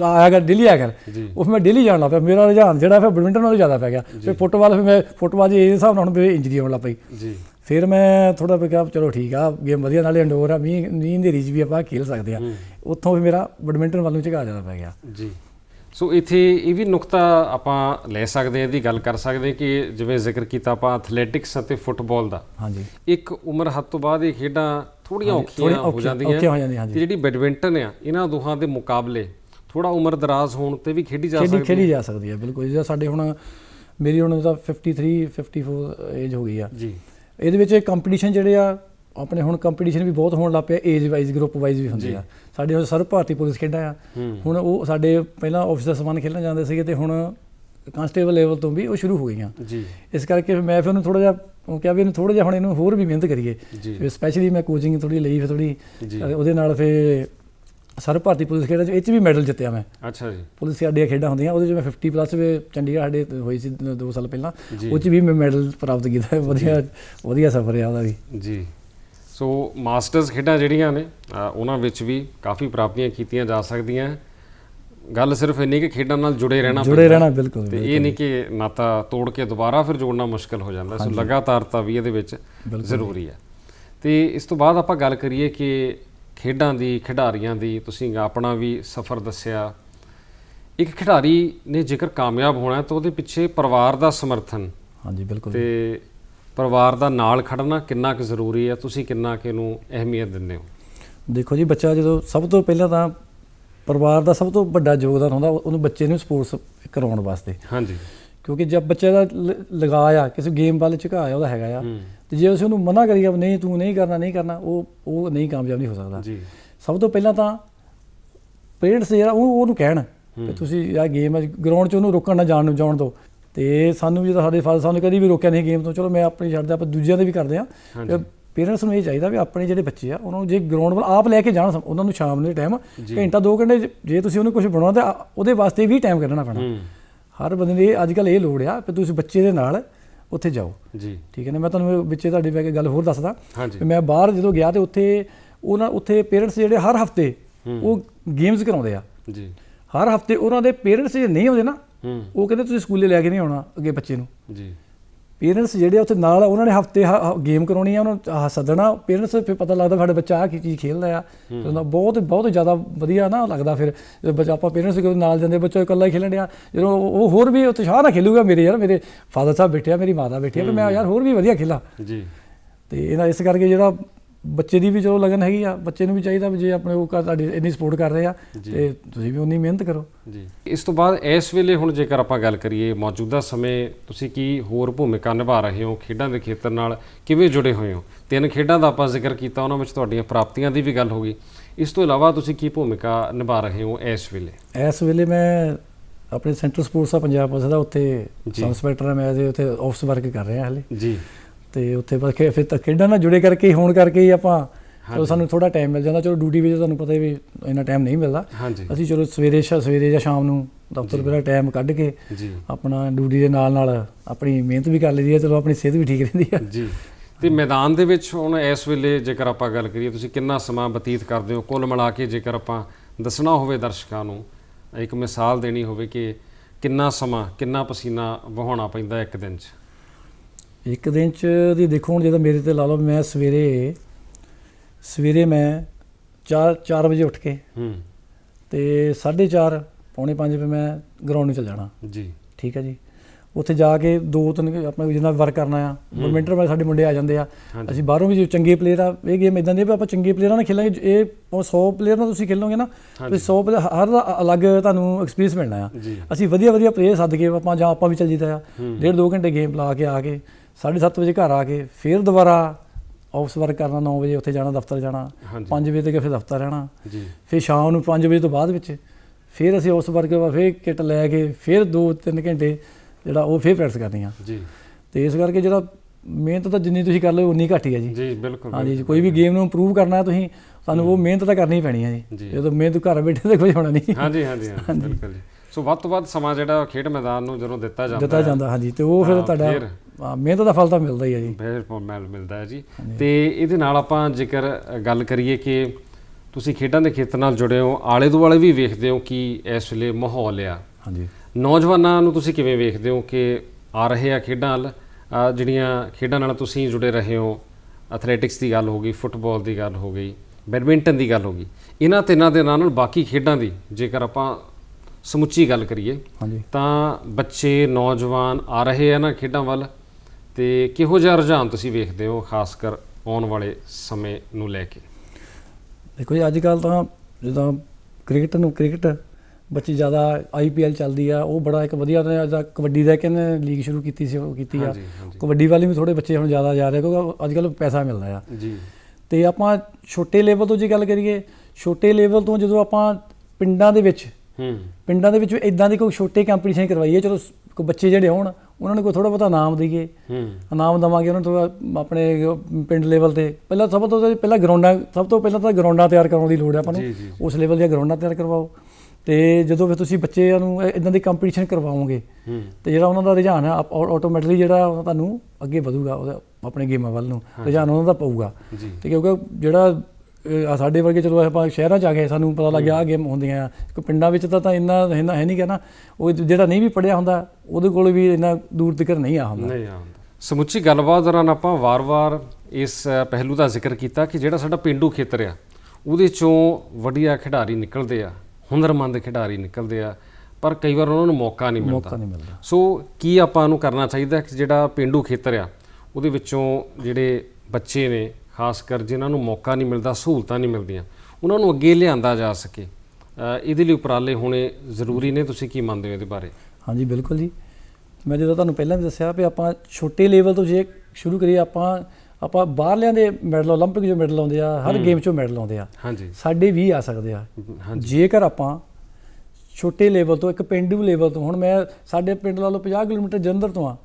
ਆਇਆ ਕਰ ਡੇਲੀ ਆਇਆ ਕਰ। ਜੀ। ਉਹ ਫਿਰ ਮੈਂ ਡੇਲੀ ਜਾਣ ਲੱਗ ਪਿਆ ਮੇਰਾ ਰੁਝਾਨ ਜਿਹੜਾ ਫਿਰ ਬੈਡਮਿੰਟਨ ਨਾਲੋਂ ਜ਼ਿਆਦਾ ਪੈ ਗਿਆ। ਫਿਰ ਫੁੱਟਬਾਲ ਫਿਰ ਮੈਂ ਫੁੱਟਬਾਲ ਦੀ ਇਸ ਹਿਸਾਬ ਨਾਲ ਹੁਣ ਮੇਰੇ ਇੰਜਰੀ ਆਉਣ ਲੱਗ ਪਈ। ਜੀ। ਫਿਰ ਮੈਂ ਥੋੜਾ ਵੀ ਕਿਹਾ ਚਲੋ ਠੀਕ ਆ ਗੇਮ ਵਧੀਆ ਨਾਲੇ ਇੰਡੋਰ ਆ ਮੀਂਹ ਮੀਂਹ ਦੇ ਵਿੱਚ ਵੀ ਆਪਾਂ ਖੇਲ ਸਕਦੇ ਆ। ਉੱਥੋਂ ਵੀ ਮੇਰਾ ਬੈਡਮਿੰਟਨ ਵੱਲ ਨੂੰ ਝੁਕਾਅ ਜ਼ਿਆਦਾ ਪੈ ਗਿਆ। ਜੀ। ਸੋ ਇੱਥੇ ਇਹ ਵੀ ਨੁਕਤਾ ਆਪਾਂ ਲੈ ਸਕਦੇ ਹਾਂ ਇਹਦੀ ਗੱਲ ਕਰ ਸਕਦੇ ਹਾਂ ਕਿ ਜਿਵੇਂ ਜ਼ਿਕਰ ਕੀਤਾ ਆਪਾਂ ਐਥਲੈਟਿਕਸ ਅਤੇ ਫੁੱਟਬਾਲ ਦਾ। ਹਾਂਜੀ। ਇੱਕ ਉਮਰ ਹੱਦ ਤੋਂ ਬਾਅਦ ਇਹ ਖੇਡਾਂ ਥੋੜੀਆਂ ਔਖੀਆਂ ਹੋ ਜਾਂਦੀਆਂ। ਔਖੀਆਂ ਹੋ ਜਾਂਦੀਆਂ, ਹਾਂਜੀ। ਤੇ ਜਿਹੜੀ ਬੈਡਮਿੰਟਨ ਆ ਇਹਨਾਂ ਦੋਹਾਂ ਦੇ ਮੁਕਾਬਲੇ ਥੋੜਾ ਉਮਰ ਦਰਾਜ਼ ਹੋਣ ਤੇ ਵੀ ਖੇਡੀ ਜਾ ਸਕਦੀ ਖੇਡੀ ਜਾ ਸਕਦੀ ਹੈ ਬਿਲਕੁਲ। ਜਿਹੜਾ ਸਾਡੇ ਹੁਣ ਮੇਰੀ ਹੁਣ ਤਾਂ 53 54 ਏਜ ਹੋ ਗਈ ਆ। ਜੀ। ਇਹਦੇ ਵਿੱਚ ਕੰਪੀਟੀਸ਼ਨ ਜਿਹੜੇ ਆ ਆਪਣੇ ਹੁਣ ਕੰਪੀਟੀਸ਼ਨ ਵੀ ਬਹੁਤ ਹੋਣ ਲੱਗ ਪਿਆ ਏਜ ਵਾਈਜ਼ ਗਰੁੱਪ ਵਾਈਜ਼ ਵੀ ਹੁੰਦੇ ਆ। ਸਾਡੇ ਹੁਣ ਸਰਬ ਭਾਰਤੀ ਪੁਲਿਸ ਖੇਡਾਂ ਆ। ਹੁਣ ਉਹ ਸਾਡੇ ਪਹਿਲਾਂ ਆਫਿਸਰ ਸਮਾਨ ਖੇਡਣ ਜਾਂਦੇ ਸੀਗੇ ਤੇ ਹੁਣ ਕਾਂਸਟੇਬਲ ਲੈਵਲ ਤੋਂ ਵੀ ਉਹ ਸ਼ੁਰੂ ਹੋ ਗਈਆਂ। ਜੀ। ਇਸ ਕਰਕੇ ਫਿਰ ਮੈਂ ਫਿਰ ਉਹਨੂੰ ਥੋੜਾ ਜਿਹਾ ਉਹ ਕਿਹਾ ਵੀ ਇਹਨੂੰ ਥੋੜਾ ਜਿਹਾ ਹੁਣ ਇਹਨੂੰ ਹੋਰ ਵੀ ਮਿਹਨਤ ਕਰੀਏ। ਸਪੈਸ਼ਲੀ ਮੈਂ ਕੋਚਿੰਗ ਥੋੜੀ ਲਈ ਫਿਰ ਥੋੜੀ ਉਹਦੇ ਨਾਲ ਫਿਰ ਸਰਬ ਭਾਰਤੀ ਪੁਲਿਸ ਖੇਡਾਂ 'ਚ ਇਹ 'ਚ ਵੀ ਮੈਡਲ ਜਿੱਤਿਆ ਮੈਂ। ਅੱਛਾ ਜੀ। ਪੁਲਿਸ ਸਾਡੀਆਂ ਖੇਡਾਂ ਹੁੰਦੀਆਂ ਉਹਦੇ 'ਚ ਮੈਂ 50 ਪਲੱਸ ਵੀ ਚੰਡੀਗੜ੍ਹ ਸਾਡੇ ਹੋਈ ਸੀ 2 ਸਾਲ ਪਹਿਲਾਂ। ਉਹ 'ਚ ਵੀ ਮੈਂ ਮੈਡਲ ਪ੍ਰਾਪਤ ਕੀਤਾ। ਵਧੀਆ ਵਧੀਆ ਸਫ਼ਰ ਰਿਹਾ ਉਹਦਾ ਵੀ। ਜੀ। ਸੋ ਮਾਸਟਰਸ ਖੇਡਾਂ ਜਿਹੜੀਆਂ ਨੇ ਉਹਨਾਂ ਵਿੱਚ ਵੀ ਕਾਫੀ ਪ੍ਰਾਪਤੀਆਂ ਕੀਤੀਆਂ ਜਾ ਸਕਦੀਆਂ। ਗੱਲ ਸਿਰਫ ਇੰਨੀ ਕਿ ਖੇਡਾਂ ਨਾਲ ਜੁੜੇ ਰਹਿਣਾ ਜੁੜੇ। ਰਹਿਣਾ ਬਿਲਕੁਲ ਤੇ ਇਹ ਨਹੀਂ ਕਿ ਨਾਤਾ ਤੋੜ ਕੇ ਦੁਬਾਰਾ ਫਿਰ ਜੋੜਨਾ ਮੁਸ਼ਕਲ ਹੋ ਜਾਂਦਾ। ਸੋ ਲਗਾਤਾਰਤਾ ਵੀ ਇਹਦੇ ਵਿੱਚ ਜ਼ਰੂਰੀ ਹੈ। ਤੇ ਇਸ ਤੋਂ ਬਾਅਦ ਆਪਾਂ ਗੱਲ ਕਰੀਏ ਕਿ ਖੇਡਾਂ ਦੀ ਖਿਡਾਰੀਆਂ ਦੀ ਤੁਸੀਂ ਆਪਣਾ ਵੀ ਸਫ਼ਰ ਦੱਸਿਆ। ਇੱਕ ਖਿਡਾਰੀ ਨੇ ਜੇਕਰ ਕਾਮਯਾਬ ਹੋਣਾ ਹੈ ਤਾਂ ਉਹਦੇ ਪਿੱਛੇ ਪਰਿਵਾਰ ਦਾ ਸਮਰਥਨ। ਹਾਂਜੀ ਬਿਲਕੁਲ ਤੇ ਪਰਿਵਾਰ ਦਾ ਨਾਲ ਖੜਨਾ ਕਿੰਨਾ ਕੁ ਜ਼ਰੂਰੀ ਹੈ? ਤੁਸੀਂ ਕਿੰਨਾ ਕਿ ਇਹਨੂੰ ਅਹਿਮੀਅਤ ਦਿੰਦੇ ਹੋ? ਦੇਖੋ ਜੀ ਬੱਚਾ ਜਦੋਂ ਸਭ ਤੋਂ ਪਹਿਲਾਂ ਤਾਂ ਪਰਿਵਾਰ ਦਾ ਸਭ ਤੋਂ ਵੱਡਾ ਯੋਗਦਾਨ ਹੁੰਦਾ ਉਹਨੂੰ ਬੱਚੇ ਨੂੰ ਸਪੋਰਟਸ ਕਰਾਉਣ ਵਾਸਤੇ। ਹਾਂਜੀ। ਕਿਉਂਕਿ ਜਦ ਬੱਚੇ ਦਾ ਲ- ਲਗਾਅ ਆ ਕਿਸੇ ਗੇਮ ਵੱਲ ਝੁਕਾਅ ਆ ਉਹਦਾ ਹੈਗਾ ਆ। ਤੇ ਜੇ ਅਸੀਂ ਉਹਨੂੰ ਮਨਾ ਕਰੀਏ ਨਹੀਂ ਤੂੰ ਨਹੀਂ ਕਰਨਾ ਨਹੀਂ ਕਰਨਾ ਉਹ ਉਹ ਨਹੀਂ ਕਾਮਯਾਬ ਨਹੀਂ ਹੋ ਸਕਦਾ। ਜੀ। ਸਭ ਤੋਂ ਪਹਿਲਾਂ ਤਾਂ ਪੇਰੈਂਟਸ ਜਿਹੜਾ ਉਹ ਉਹਨੂੰ ਕਹਿਣ ਕਿ ਤੁਸੀਂ ਇਹ ਗੇਮ ਗਰਾਊਂਡ 'ਚ ਉਹਨੂੰ ਰੋਕਣ ਨਾ ਜਾਣ ਨੂੰ ਜਾਣ ਦਿਓ। ਤੇ ਸਾਨੂੰ ਵੀ ਸਾਡੇ ਫਾਦਰ ਸਾਹਿਬ ਨੇ ਕਦੀ ਵੀ ਰੋਕਿਆ ਨਹੀਂ ਗੇਮ ਤੋਂ। ਚਲੋ ਮੈਂ ਆਪਣੀ ਛੱਡਦਾ ਆਪਾਂ ਦੂਜਿਆਂ ਦੇ ਵੀ ਕਰਦੇ ਆ। ਪੇਰੈਂਟਸ ਨੂੰ ਇਹ ਚਾਹੀਦਾ ਵੀ ਆਪਣੇ ਜਿਹੜੇ ਬੱਚੇ ਆ ਉਹਨਾਂ ਨੂੰ ਜੇ ਗਰਾਊਂਡ ਵੱਲ ਆਪ ਲੈ ਕੇ ਜਾਣ ਉਹਨਾਂ ਨੂੰ ਸ਼ਾਮ ਦੇ ਟਾਈਮ ਘੰਟਾ ਦੋ ਘੰਟੇ ਜ- ਤੁਸੀਂ ਉਹਨੂੰ ਕੁਝ ਬਣਾਉਣਾ ਤਾਂ ਉਹਦੇ ਵਾਸਤੇ ਵੀ ਟਾਈਮ ਕੱਢਣਾ ਪੈਣਾ। ਹਰ ਬੰਦੇ ਦੀ ਅੱਜ ਕੱਲ ਇਹ ਲੋੜ ਆ ਕਿ ਤੁਸੀਂ ਬੱਚੇ ਦੇ ਨਾਲ ਉੱਥੇ ਜਾਓ। ਜੀ। ਠੀਕ ਹੈ ਨਾ? ਮੈਂ ਤੁਹਾਨੂੰ ਵਿੱਚੇ ਤੁਹਾਡੀ ਬੈ ਕੇ ਗੱਲ ਹੋਰ ਦੱਸਦਾ। ਮੈਂ ਬਾਹਰ ਜਦੋਂ ਗਿਆ ਤੇ ਉੱਥੇ ਉਹਨਾਂ ਉੱਥੇ ਪੇਰੈਂਟਸ ਜਿਹੜੇ ਹਰ ਹਫ਼ਤੇ ਉਹ ਗੇਮਸ ਕਰਾਉਂਦੇ ਆ। ਜੀ। ਹਰ ਹਫ਼ਤੇ ਉਹਨਾਂ ਦੇ ਪੇਰੈਂਟਸ ਜੇ ਨਹੀਂ ਆਉਂਦੇ ਨਾ ਉਹ ਕਹਿੰਦੇ ਤੁਸੀਂ ਸਕੂਲੇ ਲੈ ਕੇ ਨਹੀਂ ਆਉਣਾ ਅੱਗੇ ਬੱਚੇ ਨੂੰ। ਜੀ। ਪੇਰੈਂਟਸ ਜਿਹੜੇ ਉੱਥੇ ਨਾਲ ਉਹਨਾਂ ਨੇ ਹਫ਼ਤੇ ਗੇਮ ਕਰਾਉਣੀ ਆ ਉਹਨਾਂ ਸੱਦਣਾ। ਪੇਰੈਂਟਸ ਫਿਰ ਪਤਾ ਲੱਗਦਾ ਸਾਡੇ ਬੱਚਾ ਆ ਕੀ ਚੀਜ਼ ਖੇਡਦਾ ਆ। ਤੇ ਉਹਨਾਂ ਬਹੁਤ ਬਹੁਤ ਜ਼ਿਆਦਾ ਵਧੀਆ ਨਾ ਲੱਗਦਾ ਫਿਰ। ਜਦੋਂ ਬੱਚਾ ਆਪਾਂ ਪੇਰੈਂਟਸ ਕੋਲ ਨਾਲ ਜਾਂਦੇ ਬੱਚਾ ਇਕੱਲਾ ਹੀ ਖੇਲਣ ਡਿਆ। ਜਦੋਂ ਉਹ ਹੋਰ ਵੀ ਉਤਸ਼ਾਹ ਨਾਲ ਖੇਲੂਗਾ ਮੇਰੇ ਯਾਰ ਮੇਰੇ ਫਾਦਰ ਸਾਹਿਬ ਬੈਠੇ ਆ ਮੇਰੀ ਮਾਤਾ ਬੈਠੀ ਆ ਵੀ ਮੈਂ ਯਾਰ ਹੋਰ ਵੀ ਵਧੀਆ ਖੇਲਾਂ। ਜੀ। ਤੇ ਇਹਨਾਂ ਇਸ ਕਰਕੇ ਜਿਹੜਾ ਬੱਚੇ ਦੀ ਵੀ ਚਲੋ ਲਗਨ ਹੈਗੀ ਆ ਬੱਚੇ ਨੂੰ ਵੀ ਚਾਹੀਦਾ ਵੀ ਜੇ ਆਪਣੇ ਉਹ ਤੁਹਾਡੀ ਇੰਨੀ ਸਪੋਰਟ ਕਰ ਰਹੇ ਆ ਤੇ ਤੁਸੀਂ ਵੀ ਉਨੀ ਮਿਹਨਤ ਕਰੋ। ਜੀ। ਇਸ ਤੋਂ ਬਾਅਦ ਇਸ ਵੇਲੇ ਹੁਣ ਜੇਕਰ ਆਪਾਂ ਗੱਲ ਕਰੀਏ ਮੌਜੂਦਾ ਸਮੇਂ ਤੁਸੀਂ ਕੀ ਹੋਰ ਭੂਮਿਕਾ ਨਿਭਾ ਰਹੇ ਹੋ? ਖੇਡਾਂ ਦੇ ਖੇਤਰ ਨਾਲ ਕਿਵੇਂ ਜੁੜੇ ਹੋਏ ਹੋ? ਤਿੰਨ ਖੇਡਾਂ ਦਾ ਆਪਾਂ ਜ਼ਿਕਰ ਕੀਤਾ ਉਹਨਾਂ ਵਿੱਚ ਤੁਹਾਡੀਆਂ ਪ੍ਰਾਪਤੀਆਂ ਦੀ ਵੀ ਗੱਲ ਹੋ ਗਈ। ਇਸ ਤੋਂ ਇਲਾਵਾ ਤੁਸੀਂ ਕੀ ਭੂਮਿਕਾ ਨਿਭਾ ਰਹੇ ਹੋ ਇਸ ਵੇਲੇ? ਇਸ ਵੇਲੇ ਮੈਂ ਆਪਣੇ ਸੈਂਟਰ ਸਪੋਰਟਸ ਆ ਪੰਜਾਬ ਪੁਲਿਸ ਦਾ ਉੱਥੇ ਸਬ ਇੰਸਪੈਕਟਰ ਆ ਮੈਂ ਜੇ ਉੱਥੇ ਆਫਿਸ ਵਰਕ ਕਰ ਰਿਹਾ ਹਾਲੇ। ਜੀ। ਤੇ ਉੱਥੇ ਬਸ ਖੇ- ਫਿਰ ਤਾਂ ਖੇਡਾਂ ਨਾਲ ਜੁੜੇ ਕਰਕੇ ਹੀ ਹੋਣ ਕਰਕੇ ਹੀ ਆਪਾਂ ਚਲੋ ਸਾਨੂੰ ਥੋੜਾ ਟਾਈਮ ਮਿਲ ਜਾਂਦਾ। ਚਲੋ ਡਿਊਟੀ ਵਿੱਚ ਤੁਹਾਨੂੰ ਪਤਾ ਹੀ ਵੀ ਇੰਨਾ ਟਾਈਮ ਨਹੀਂ ਮਿਲਦਾ। ਅਸੀਂ ਚਲੋ ਸਵੇਰੇ ਸ਼ਾ ਸਵੇਰੇ ਜਾਂ ਸ਼ਾਮ ਨੂੰ ਦਫ਼ਤਰ ਪਹਿਲਾਂ ਟਾਈਮ ਕੱਢ ਕੇ ਆਪਣਾ ਡਿਊਟੀ ਦੇ ਨਾਲ ਨਾਲ ਆਪਣੀ ਮਿਹਨਤ ਵੀ ਕਰ ਲਈਦੀ ਹੈ। ਚਲੋ ਆਪਣੀ ਸਿਹਤ ਵੀ ਠੀਕ ਰਹਿੰਦੀ ਹੈ। ਜੀ। ਤੇ ਮੈਦਾਨ ਦੇ ਵਿੱਚ ਹੁਣ ਇਸ ਵੇਲੇ ਜੇਕਰ ਆਪਾਂ ਗੱਲ ਕਰੀਏ ਤੁਸੀਂ ਕਿੰਨਾ ਸਮਾਂ ਬਤੀਤ ਕਰਦੇ ਹੋ? ਕੁੱਲ ਮਿਲਾ ਕੇ ਜੇਕਰ ਆਪਾਂ ਦੱਸਣਾ ਹੋਵੇ ਦਰਸ਼ਕਾਂ ਨੂੰ ਇੱਕ ਮਿਸਾਲ ਦੇਣੀ ਹੋਵੇ ਕਿ ਕਿੰਨਾ ਸਮਾਂ ਕਿੰਨਾ ਪਸੀਨਾ ਵਹਾਉਣਾ ਪੈਂਦਾ ਇੱਕ ਦਿਨ 'ਚ? ਇੱਕ ਦਿਨ ਚ ਦੀ ਦੇਖੋ ਹੁਣ ਜਦੋਂ ਮੇਰੇ ਤੇ ਲਾ ਲਓ ਮੈਂ ਸਵੇਰੇ ਸਵੇਰੇ ਮੈਂ 4 4 ਵਜੇ ਉੱਠ ਕੇ ਹੂੰ। ਤੇ 4:30 ਪੌਣੇ 5 ਵਜੇ ਮੈਂ ਗਰਾਊਂਡ ਨੂੰ ਚਲ ਜਾਣਾ। ਜੀ। ਠੀਕ ਹੈ ਜੀ। ਉੱਥੇ ਜਾ ਕੇ ਦੋ ਤਿੰਨ ਆਪਾਂ ਜਿੰਨਾ ਵਰਕ ਕਰਨਾ ਆ ਬੈਡਮਿੰਟਨ ਵਾਲੇ ਸਾਡੇ ਮੁੰਡੇ ਆ ਜਾਂਦੇ ਆ। ਅਸੀਂ ਬਾਹਰੋਂ ਵੀ ਜੋ ਚੰਗੇ ਪਲੇਅਰ ਆ ਇਹ ਗੇਮ ਇਦਾਂ ਦੀ ਆ ਆਪਾਂ ਚੰਗੇ ਪਲੇਅਰਾਂ ਨਾਲ ਖੇਲਾਂਗੇ ਇਹ 100 ਪਲੇਅਰ ਨਾਲ ਤੁਸੀਂ ਖੇਲੋਗੇ ਨਾ ਤੇ 100 player ਹਰ ਦਾ ਅਲੱਗ ਤੁਹਾਨੂੰ ਐਕਸਪੀਰੀਅੰਸ ਮਿਲਣਾ ਆ। ਅਸੀਂ ਵਧੀਆ ਵਧੀਆ ਪਲੇਅਰ ਸੱਦ ਕੇ ਆਪਾਂ ਜਾਂ ਆਪਾਂ ਵੀ ਚੱਲ ਜੀਦਾ ਆ। ਡੇਢ ਦੋ ਘੰਟੇ ਗੇਮ ਲਾ ਕੇ ਆ ਕੇ 7:30 ਵਜੇ ਘਰ ਆ ਕੇ ਫਿਰ ਦੁਬਾਰਾ ਆਫਿਸ ਵਰਕ ਕਰਨਾ 9 ਵਜੇ ਉੱਥੇ ਜਾਣਾ ਦਫ਼ਤਰ ਜਾਣਾ ਹਾਂਜੀ। 5 ਵਜੇ ਤੱਕ ਫਿਰ ਦਫ਼ਤਰ ਰਹਿਣਾ। ਜੀ। ਫਿਰ ਸ਼ਾਮ ਨੂੰ 5 ਵਜੇ ਤੋਂ ਬਾਅਦ ਵਿੱਚ ਫਿਰ ਅਸੀਂ ਉਸ ਵਰਕ ਬਾਅਦ ਫਿਰ ਕਿਟ ਲੈ ਕੇ ਫਿਰ 2-3 ਘੰਟੇ ਜਿਹੜਾ ਉਹ ਫਿਰ ਪ੍ਰੈਕਟਿਸ ਕਰਨੀ ਆ। ਜੀ। ਤੇ ਇਸ ਕਰਕੇ ਜਿਹੜਾ ਮਿਹਨਤ ਤਾਂ ਜਿੰਨੀ ਤੁਸੀਂ ਕਰ ਲਓ ਉਨੀ ਘੱਟ ਹੀ ਆ ਜੀ। ਜੀ ਬਿਲਕੁਲ ਹਾਂਜੀ ਜੀ, ਕੋਈ ਵੀ ਗੇਮ ਨੂੰ ਇੰਪਰੂਵ ਕਰਨਾ ਹੈ ਤੁਸੀਂ ਤੁਹਾਨੂੰ ਉਹ ਮਿਹਨਤ ਤਾਂ ਕਰਨੀ ਪੈਣੀ ਆ ਜੀ। ਜਦੋਂ ਮਿਹਨਤ ਘਰ ਬੈਠੇ ਤਾਂ ਕੁਝ ਹੋਣਾ ਨਹੀਂ। ਹਾਂਜੀ ਹਾਂਜੀ ਬਿਲਕੁਲ ਜੀ। ਸੋ ਵੱਧ ਤੋਂ ਵੱਧ ਸਮਾਂ ਜਿਹੜਾ ਖੇਡ ਮੈਦਾਨ ਨੂੰ ਜਦੋਂ ਦਿੱਤਾ ਜਾਂਦਾ ਦਿੱਤਾ ਜਾਂਦਾ ਹਾਂਜੀ। ਤੇ ਉਹ ਫਿਰ ਹਾਂ, ਤੁਹਾਡਾ। ਹਾਂ, ਮਿਹਨਤ ਦਾ ਫਲ ਤਾਂ ਮਿਲਦਾ ਹੀ ਆ ਜੀ। ਫਿਰ ਮਿਲ ਮਿਲਦਾ ਹੈ ਜੀ। ਤੇ ਇਹਦੇ ਨਾਲ ਆਪਾਂ ਜੇਕਰ ਗੱਲ ਕਰੀਏ ਕਿ ਤੁਸੀਂ ਖੇਡਾਂ ਦੇ ਖੇਤਰ ਨਾਲ ਜੁੜੇ ਹੋ ਆਲੇ ਦੁਆਲੇ ਵੀ ਵੇਖਦੇ ਹੋ ਕਿ ਇਸ ਵੇਲੇ ਮਾਹੌਲ ਆ। ਹਾਂਜੀ। ਨੌਜਵਾਨਾਂ ਨੂੰ ਤੁਸੀਂ ਕਿਵੇਂ ਵੇਖਦੇ ਹੋ ਕਿ ਆ ਰਹੇ ਆ ਖੇਡਾਂ ਨਾਲ ਜਿਹੜੀਆਂ ਖੇਡਾਂ ਨਾਲ ਤੁਸੀਂ ਜੁੜੇ ਰਹੇ ਹੋ ਐਥਲੈਟਿਕਸ ਦੀ ਗੱਲ ਹੋ ਗਈ ਫੁੱਟਬਾਲ ਦੀ ਗੱਲ ਹੋ ਗਈ ਬੈਡਮਿੰਟਨ ਦੀ ਗੱਲ ਹੋ ਗਈ ਇਹਨਾਂ ਤਿੰਨਾਂ ਦੇ ਨਾਲ ਨਾਲ ਬਾਕੀ ਖੇਡਾਂ ਦੀ ਜੇਕਰ ਆਪਾਂ ਸਮੁੱਚੀ ਗੱਲ ਕਰੀਏ ਹਾਂਜੀ। ਤਾਂ ਬੱਚੇ ਨੌਜਵਾਨ ਆ ਰਹੇ ਆ ਨਾ ਖੇਡਾਂ ਵੱਲ। ਤੇ ਕਿਹੋ ਜਿਹਾ ਰੁਝਾਨ ਤੁਸੀਂ ਵੇਖਦੇ ਹੋ ਖਾਸ ਕਰ ਆਉਣ ਵਾਲੇ ਸਮੇਂ ਨੂੰ ਲੈ ਕੇ? ਦੇਖੋ ਜੀ ਅੱਜ ਕੱਲ ਤਾਂ ਜਦੋਂ ਕ੍ਰਿਕਟ ਨੂੰ ਕ੍ਰਿਕਟ ਬੱਚੀ ਜ਼ਿਆਦਾ ਆਈਪੀਐਲ ਚੱਲਦੀ ਆ ਉਹ ਬੜਾ ਇੱਕ ਵਧੀਆ ਨੇ ਅੱਜ ਕਬੱਡੀ ਦਾ ਕਹਿੰਦੇ ਲੀਗ ਸ਼ੁਰੂ ਕੀਤੀ ਸੀ ਉਹ ਕੀਤੀ ਆ। ਕਬੱਡੀ ਵਾਲੀ ਵੀ ਥੋੜੇ ਬੱਚੇ ਹੁਣ ਜ਼ਿਆਦਾ ਜਾ ਰਹੇ ਕਿਉਂਕਿ ਅੱਜ ਕੱਲ ਪੈਸਾ ਮਿਲਦਾ ਆ। ਜੀ। ਤੇ ਆਪਾਂ ਛੋਟੇ ਲੈਵਲ ਤੋਂ ਜੇ ਗੱਲ ਕਰੀਏ ਛੋਟੇ ਲੈਵਲ ਤੋਂ ਜਦੋਂ ਆਪਾਂ ਪਿੰਡਾਂ ਦੇ ਵਿੱਚ ਹੂੰ। ਪਿੰਡਾਂ ਦੇ ਵਿੱਚ ਇਦਾਂ ਦੀ ਕੋਈ ਛੋਟੇ ਕੰਪੀਟੀਸ਼ਨ ਕਰਵਾਈਏ ਚਲੋ ਕੋਈ ਬੱਚੇ ਜਿਹੜੇ ਆਉਣ ਉਹਨਾਂ ਨੂੰ ਕੋਈ ਥੋੜਾ ਬਹੁਤਾ ਇਨਾਮ ਦਈਏ। ਹੂੰ। ਇਨਾਮ ਦਵਾਂਗੇ ਉਹਨਾਂ ਨੂੰ ਥੋੜ੍ਹਾ ਆਪਣੇ ਪਿੰਡ ਲੈਵਲ ਤੇ। ਪਹਿਲਾਂ ਸਭ ਤੋਂ ਪਹਿਲਾਂ ਗਰਾਊਂਡਾਂ ਸਭ ਤੋਂ ਪਹਿਲਾਂ ਤਾਂ ਗਰਾਊਂਡਾਂ ਤਿਆਰ ਕਰਾਉਣ ਦੀ ਲੋੜ ਹੈ ਆਪਾਂ ਨੂੰ। ਉਸ ਲੈਵਲ ਦੀਆਂ ਗਰਾਊਂਡਾਂ ਤਿਆਰ ਕਰਵਾਓ। ਤੇ ਜਦੋਂ ਫਿਰ ਤੁਸੀਂ ਬੱਚਿਆਂ ਨੂੰ ਇਦਾਂ ਦੀ ਕੰਪੀਟੀਸ਼ਨ ਕਰਵਾਓਗੇ ਤੇ ਜਿਹੜਾ ਉਹਨਾਂ ਦਾ ਰੁਝਾਨ ਹੈ ਆਟੋਮੈਟਿਕਲੀ ਜਿਹੜਾ ਉਹ ਤੁਹਾਨੂੰ ਅੱਗੇ ਵਧੂਗਾ ਉਹਦਾ ਆਪਣੇ ਗੇਮਾਂ ਵੱਲ ਨੂੰ ਰੁਝਾਨ ਉਹਨਾਂ ਦਾ ਪਊਗਾ। ਤੇ ਕਿਉਂਕਿ ਜਿਹੜਾ ਅਹ, ਸਾਡੇ ਵਰਗੇ ਚਲੋ ਆਪਾਂ ਸ਼ਹਿਰਾਂ ਚ ਆ ਗਏ ਸਾਨੂੰ ਪਤਾ ਲੱਗਿਆ ਆ ਗੇਮ ਹੁੰਦੀਆਂ ਆ। ਕੋਈ ਪਿੰਡਾਂ ਵਿੱਚ ਤਾਂ ਤਾਂ ਇੰਨਾ ਇੰਨਾ ਹੈ ਨਹੀਂ ਕਿ ਨਾ। ਉਹ ਜਿਹੜਾ ਨਹੀਂ ਵੀ ਪੜਿਆ ਹੁੰਦਾ ਉਹਦੇ ਕੋਲ ਵੀ ਇੰਨਾ ਦੂਰ ਤੱਕ ਨਹੀਂ ਆ ਹੁੰਦਾ। ਨਹੀਂ ਆਉਂਦਾ ਸਮੁੱਚੀ ਗੱਲਬਾਤ ਦੌਰਾਨ ਆਪਾਂ ਵਾਰ-ਵਾਰ ਇਸ ਪਹਿਲੂ ਦਾ ਜ਼ਿਕਰ ਕੀਤਾ ਕਿ ਜਿਹੜਾ ਸਾਡਾ ਪਿੰਡੂ ਖੇਤਰ ਆ ਉਹਦੇ ਚੋਂ ਵਧੀਆ ਖਿਡਾਰੀ ਨਿਕਲਦੇ ਆ ਹੁਨਰਮੰਦ ਖਿਡਾਰੀ ਨਿਕਲਦੇ ਆ ਪਰ ਕਈ ਵਾਰ ਉਹਨਾਂ ਨੂੰ ਮੌਕਾ ਨਹੀਂ ਮਿਲਦਾ। ਮੌਕਾ ਨਹੀਂ ਮਿਲਦਾ। ਸੋ ਕੀ ਆਪਾਂ ਨੂੰ ਕਰਨਾ ਚਾਹੀਦਾ ਕਿ ਜਿਹੜਾ ਪਿੰਡੂ ਖੇਤਰ ਆ ਉਹਦੇ ਵਿੱਚੋਂ ਜਿਹੜੇ ਬੱਚੇ ਨੇ ਖਾਸ ਕਰ ਜਿਨ੍ਹਾਂ ਨੂੰ ਮੌਕਾ ਨਹੀਂ ਮਿਲਦਾ ਸਹੂਲਤਾਂ ਨਹੀਂ ਮਿਲਦੀਆਂ ਉਹਨਾਂ ਨੂੰ ਅੱਗੇ ਲਿਆਂਦਾ ਜਾ ਸਕੇ ਅ, ਇਹਦੇ ਲਈ ਉਪਰਾਲੇ ਹੋਣੇ ਜ਼ਰੂਰੀ ਨੇ ਤੁਸੀਂ ਕੀ ਮੰਨਦੇ ਹੋ ਇਹਦੇ ਬਾਰੇ ਹਾਂਜੀ ਬਿਲਕੁਲ ਜੀ ਮੈਂ ਜਦੋਂ ਤੁਹਾਨੂੰ ਪਹਿਲਾਂ ਵੀ ਦੱਸਿਆ ਵੀ ਆਪਾਂ ਛੋਟੇ ਲੈਵਲ ਤੋਂ ਜੇ ਸ਼ੁਰੂ ਕਰੀਏ ਆਪਾਂ ਆਪਾਂ ਬਾਹਰਲਿਆਂ ਦੇ ਮੈਡਲ 올림픽 ਜੋ ਮੈਡਲ ਆਉਂਦੇ ਆ ਹਰ ਗੇਮ 'ਚੋਂ ਮੈਡਲ ਆਉਂਦੇ ਆ ਹਾਂਜੀ ਸਾਡੇ ਵੀ ਆ ਸਕਦੇ ਆ ਹਾਂਜੀ ਜੇਕਰ ਆਪਾਂ ਛੋਟੇ ਲੈਵਲ ਤੋਂ ਇੱਕ ਪਿੰਡੂ ਲੈਵਲ ਤੋਂ ਹੁਣ ਮੈਂ ਸਾਡੇ ਪਿੰਡ ਲਾ ਲਓ 50 ਕਿਲੋਮੀਟਰ ਜਲੰਧਰ ਤੋਂ ਆ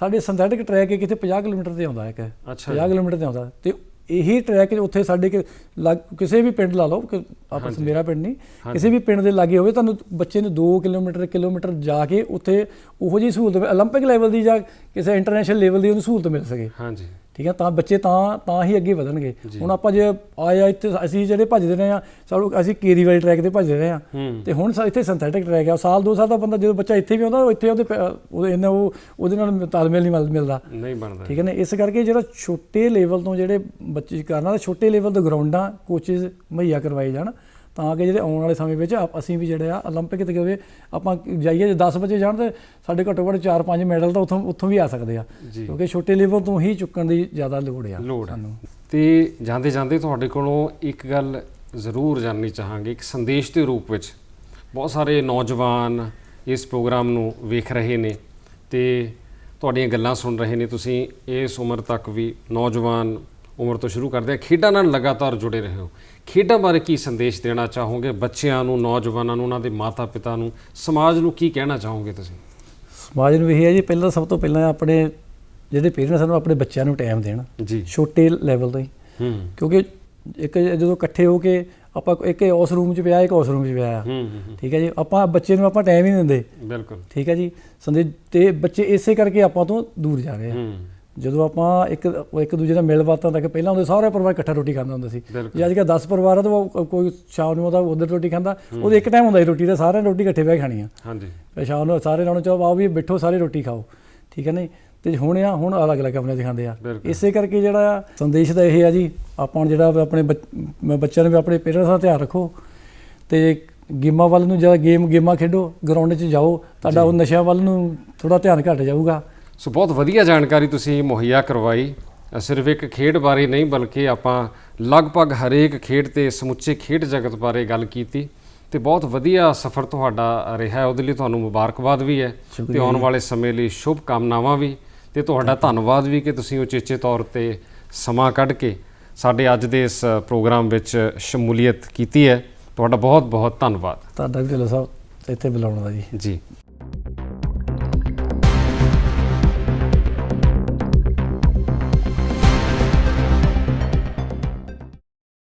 ਸਾਡੇ ਸਿੰਥੈਟਿਕ ਟਰੈਕ ਹੈ ਕਿਤੇ 50 ਕਿਲੋਮੀਟਰ ਤੇ ਆਉਂਦਾ ਇੱਕ ਅੱਛਾ 50 ਕਿਲੋਮੀਟਰ ਤੇ ਆਉਂਦਾ ਤੇ ਇਹੀ ਟਰੈਕ ਉੱਥੇ ਸਾਡੇ ਕਿ ਲੱਗ- ਕਿਸੇ ਵੀ ਪਿੰਡ ਲਾ ਲਓ ਕਿ ਆਪਸ ਮੇਰਾ ਪਿੰਡ ਨਹੀਂ ਕਿਸੇ ਵੀ ਪਿੰਡ ਦੇ ਲਾਗੇ ਹੋਵੇ ਤੁਹਾਨੂੰ ਬੱਚੇ ਨੂੰ 2 ਕਿਲੋਮੀਟਰ ਕਿਲੋਮੀਟਰ ਜਾ ਕੇ ਉੱਥੇ ਉਹੋ ਜਿਹੀ ਸਹੂਲਤ ਓਲੰਪਿਕ ਲੈਵਲ ਦੀ ਜਾਂ ਕਿਸੇ ਇੰਟਰਨੈਸ਼ਨਲ ਲੈਵਲ ਦੀ ਉਹਨੂੰ ਸਹੂਲਤ ਮਿਲ ਸਕੇ। ਹਾਂਜੀ। ਠੀਕ ਹੈ ਤਾਂ ਬੱਚੇ ਤਾਂ ਤਾਂ ਹੀ ਅੱਗੇ ਵਧਣਗੇ। ਹੁਣ ਆਪਾਂ ਜੇ ਆਇਆ ਇੱਥੇ ਅਸੀਂ ਜਿਹੜੇ ਭੱਜਦੇ ਰਹੇ ਆ ਸਾਨੂੰ ਅਸੀਂ ਕੇਰੀ ਵਾਲੀ ਟਰੈਕ ਤੇ ਭੱਜਦੇ ਰਹੇ ਆ ਤੇ ਹੁਣ ਇੱਥੇ ਸਿੰਥੈਟਿਕ ਟਰੈਕ ਆ। ਸਾਲ ਦੋ ਸਾਲ ਦਾ ਬੰਦਾ ਜਦੋਂ ਬੱਚਾ ਇੱਥੇ ਵੀ ਆਉਂਦਾ ਉਹ ਇੱਥੇ ਉਹਦੇ ਉਹਦੇ ਇਹਨਾਂ ਉਹ ਉਹਦੇ ਨਾਲ ਤਾਲਮੇਲ ਨਹੀਂ ਮਿਲ- ਮਿਲਦਾ। ਨਹੀਂ ਬਣਦਾ। ਠੀਕ ਹੈ ਨਾ? ਇਸ ਕਰਕੇ ਜਿਹੜਾ ਛੋਟੇ ਲੈਵਲ ਤੋਂ ਜਿਹੜੇ ਬੱਚੇ ਕਰਨਾ ਛੋਟੇ ਲੈਵਲ ਤੋਂ ਗਰਾਊਂਡਾਂ ਕੋਚਿਸ ਮੁਹੱਈਆ ਕਰਵਾਏ ਜਾਣ। ਤਾਂ ਕਿ ਜਿਹੜੇ ਆਉਣ ਵਾਲੇ ਸਮੇਂ ਵਿੱਚ ਆਪ- ਅਸੀਂ ਵੀ ਜਿਹੜੇ ਆ 올림픽 ਤੇ ਗਏ ਆਪਾਂ ਜਾਈਏ ਜੇ 10 ਬੱਚੇ ਜਾਣ ਤੇ ਸਾਡੇ ਘੱਟੋ ਘੱਟ 4-5 ਮੈਡਲ ਤਾਂ ਉੱਥੋਂ ਉੱਥੋਂ ਵੀ ਆ ਸਕਦੇ ਆ ਜੀ ਕਿਉਂਕਿ ਛੋਟੇ ਲੈਵਲ ਤੋਂ ਹੀ ਚੁੱਕਣ ਦੀ ਜ਼ਿਆਦਾ ਲੋੜ ਆ ਲੋੜ ਹੈ। ਸਾਨੂੰ ਤੇ ਜਾਂਦੇ ਜਾਂਦੇ ਤੁਹਾਡੇ ਕੋਲੋਂ ਇੱਕ ਗੱਲ ਜ਼ਰੂਰ ਜਾਣਨੀ ਚਾਹਾਂਗੇ ਇੱਕ ਸੰਦੇਸ਼ ਦੇ ਰੂਪ ਵਿੱਚ ਬਹੁਤ ਸਾਰੇ ਨੌਜਵਾਨ ਇਸ ਪ੍ਰੋਗਰਾਮ ਨੂੰ ਵੇਖ ਰਹੇ ਨੇ ਤੇ ਤੁਹਾਡੀਆਂ ਗੱਲਾਂ ਸੁਣ ਰਹੇ ਨੇ ਤੁਸੀਂ ਇਸ ਉਮਰ ਤੱਕ ਵੀ ਨੌਜਵਾਨ ਉਮਰ ਤੋਂ ਸ਼ੁਰੂ ਕਰਦੇ ਆ ਖੇਡਾਂ ਨਾਲ ਲਗਾਤਾਰ ਜੁੜੇ ਰਹੇ ਹੋ ਖੇਡਾਂ ਬਾਰੇ ਕੀ ਸੰਦੇਸ਼ ਦੇਣਾ ਚਾਹੋਗੇ ਬੱਚਿਆਂ ਨੂੰ ਨੌਜਵਾਨਾਂ ਨੂੰ ਉਹਨਾਂ ਦੇ ਮਾਤਾ-ਪਿਤਾ ਨੂੰ? ਸਮਾਜ ਨੂੰ ਕੀ ਕਹਿਣਾ ਚਾਹੋਗੇ ਤੁਸੀਂ? ਸਮਾਜ ਨੂੰ ਇਹ ਹੈ ਜੀ ਪਹਿਲਾਂ ਸਭ ਤੋਂ ਪਹਿਲਾਂ ਆਪਣੇ ਜਿਹੜੇ ਪੇਰੈਂਟਸ ਨੂੰ ਆਪਣੇ ਬੱਚਿਆਂ ਨੂੰ ਟਾਈਮ ਦੇਣ। ਜੀ। ਛੋਟੇ ਲੈਵਲ ਤੋਂ ਹੀ। ਹੂੰ। ਕਿਉਂਕਿ ਇੱਕ ਜਦੋਂ ਇਕੱਠੇ ਹੋ ਕੇ ਆਪਾਂ ਇੱਕ ਉਸ ਰੂਮ 'ਚ ਪਿਆ ਇੱਕ ਉਸ ਰੂਮ 'ਚ ਪਿਆ ਠੀਕ ਹੈ ਜੀ? ਆਪਾਂ ਬੱਚੇ ਨੂੰ ਆਪਾਂ ਟਾਈਮ ਹੀ ਨਹੀਂ ਦਿੰਦੇ। ਬਿਲਕੁਲ। ਠੀਕ ਹੈ ਜੀ? ਸੰਦੇ ਤੇ ਬੱਚੇ ਇਸੇ ਕਰਕੇ ਆਪਾਂ ਤੋਂ ਦੂਰ ਜਾ ਰਹੇ ਆ। ਹੂੰ। ਜਦੋਂ ਆਪਾਂ ਇੱਕ ਇੱਕ ਦੂਜੇ ਨਾਲ ਮਿਲ ਬਾਤਾਂ ਤੱਕ ਪਹਿਲਾਂ ਹੁੰਦੇ ਸਾਰੇ ਪਰਿਵਾਰ ਇਕੱਠਾ ਰੋਟੀ ਖਾਂਦਾ ਹੁੰਦਾ ਸੀ। ਜੇ ਅੱਜ ਕੱਲ੍ਹ 10 ਪਰਿਵਾਰ ਆ ਤਾਂ ਉਹ ਕੋਈ ਸ਼ਾਮ ਨੂੰ ਉਹਦਾ ਉਧਰ ਰੋਟੀ ਖਾਂਦਾ ਉਹਦੇ ਇੱਕ ਟਾਈਮ ਹੁੰਦਾ ਸੀ ਰੋਟੀ ਦਾ ਸਾਰਿਆਂ ਨੇ ਰੋਟੀ ਇਕੱਠੇ ਬਹਿ ਕੇ ਖਾਣੀ ਆ ਹਾਂਜੀ। ਤੇ ਸ਼ਾਮ ਨੂੰ ਸਾਰੇ ਨਾਲ ਚਾਹ ਆਓ ਵੀ ਬੈਠੋ ਸਾਰੇ ਰੋਟੀ ਖਾਓ ਠੀਕ ਹੈ ਨਹੀਂ? ਤੇ ਹੁਣ ਆ ਹੁਣ ਅਲੱਗ-ਅਲੱਗ 'ਚ ਖਾਂਦੇ ਆ। ਇਸੇ ਕਰਕੇ ਜਿਹੜਾ ਆ ਸੰਦੇਸ਼ ਦਾ ਇਹ ਆ ਜੀ ਆਪਾਂ ਜਿਹੜਾ ਆਪਣੇ ਬੱਚਿਆਂ ਨੂੰ ਵੀ ਆਪਣੇ ਪੇਰੈਂਟਸ ਦਾ ਧਿਆਨ ਰੱਖੋ ਤੇ ਗੇਮਾਂ ਵੱਲ ਨੂੰ ਜ਼ਿਆਦਾ ਗੇਮ ਗੇਮਾਂ ਖੇਡੋ ਗਰਾਊਂਡ 'ਚ ਜਾਓ ਤੁਹਾਡਾ ਉਹ ਨਸ਼ਿਆਂ ਵੱਲ ਨੂੰ ਥੋੜਾ ਧਿਆਨ ਘਟ ਜਾਊਗਾ। ਸੋ ਬਹੁਤ ਵਧੀਆ ਜਾਣਕਾਰੀ ਤੁਸੀਂ ਮੁਹੱਈਆ ਕਰਵਾਈ। ਸਿਰਫ ਇੱਕ ਖੇਡ ਬਾਰੇ ਨਹੀਂ ਬਲਕਿ ਆਪਾਂ ਲਗਭਗ ਹਰੇਕ ਖੇਡ ਤੇ ਸਮੁੱਚੇ ਖੇਡ ਜਗਤ ਬਾਰੇ ਗੱਲ ਕੀਤੀ ਤੇ ਬਹੁਤ ਵਧੀਆ ਸਫ਼ਰ ਤੁਹਾਡਾ ਰਿਹਾ। ਉਹਦੇ ਲਈ ਤੁਹਾਨੂੰ ਮੁਬਾਰਕਬਾਦ ਵੀ ਹੈ ਤੇ ਆਉਣ ਵਾਲੇ ਸਮੇਂ ਲਈ ਸ਼ੁਭ ਕਾਮਨਾਵਾਂ ਵੀ ਤੇ ਤੁਹਾਡਾ ਧੰਨਵਾਦ ਵੀ ਕਿ ਤੁਸੀਂ ਉਚੇਚੇ ਤੌਰ ਤੇ ਸਮਾਂ ਕੱਢ ਕੇ ਸਾਡੇ ਅੱਜ ਦੇ ਇਸ ਪ੍ਰੋਗਰਾਮ ਵਿੱਚ ਸ਼ਮੂਲੀਅਤ ਕੀਤੀ ਹੈ। ਤੁਹਾਡਾ ਬਹੁਤ ਬਹੁਤ ਧੰਨਵਾਦ। ਤੁਹਾਡਾ ਵੀ ਢਿੱਲੋਂ ਸਾਹਿਬ ਇੱਥੇ ਬੁਲਾਉਣ ਦਾ ਜੀ। ਜੀ।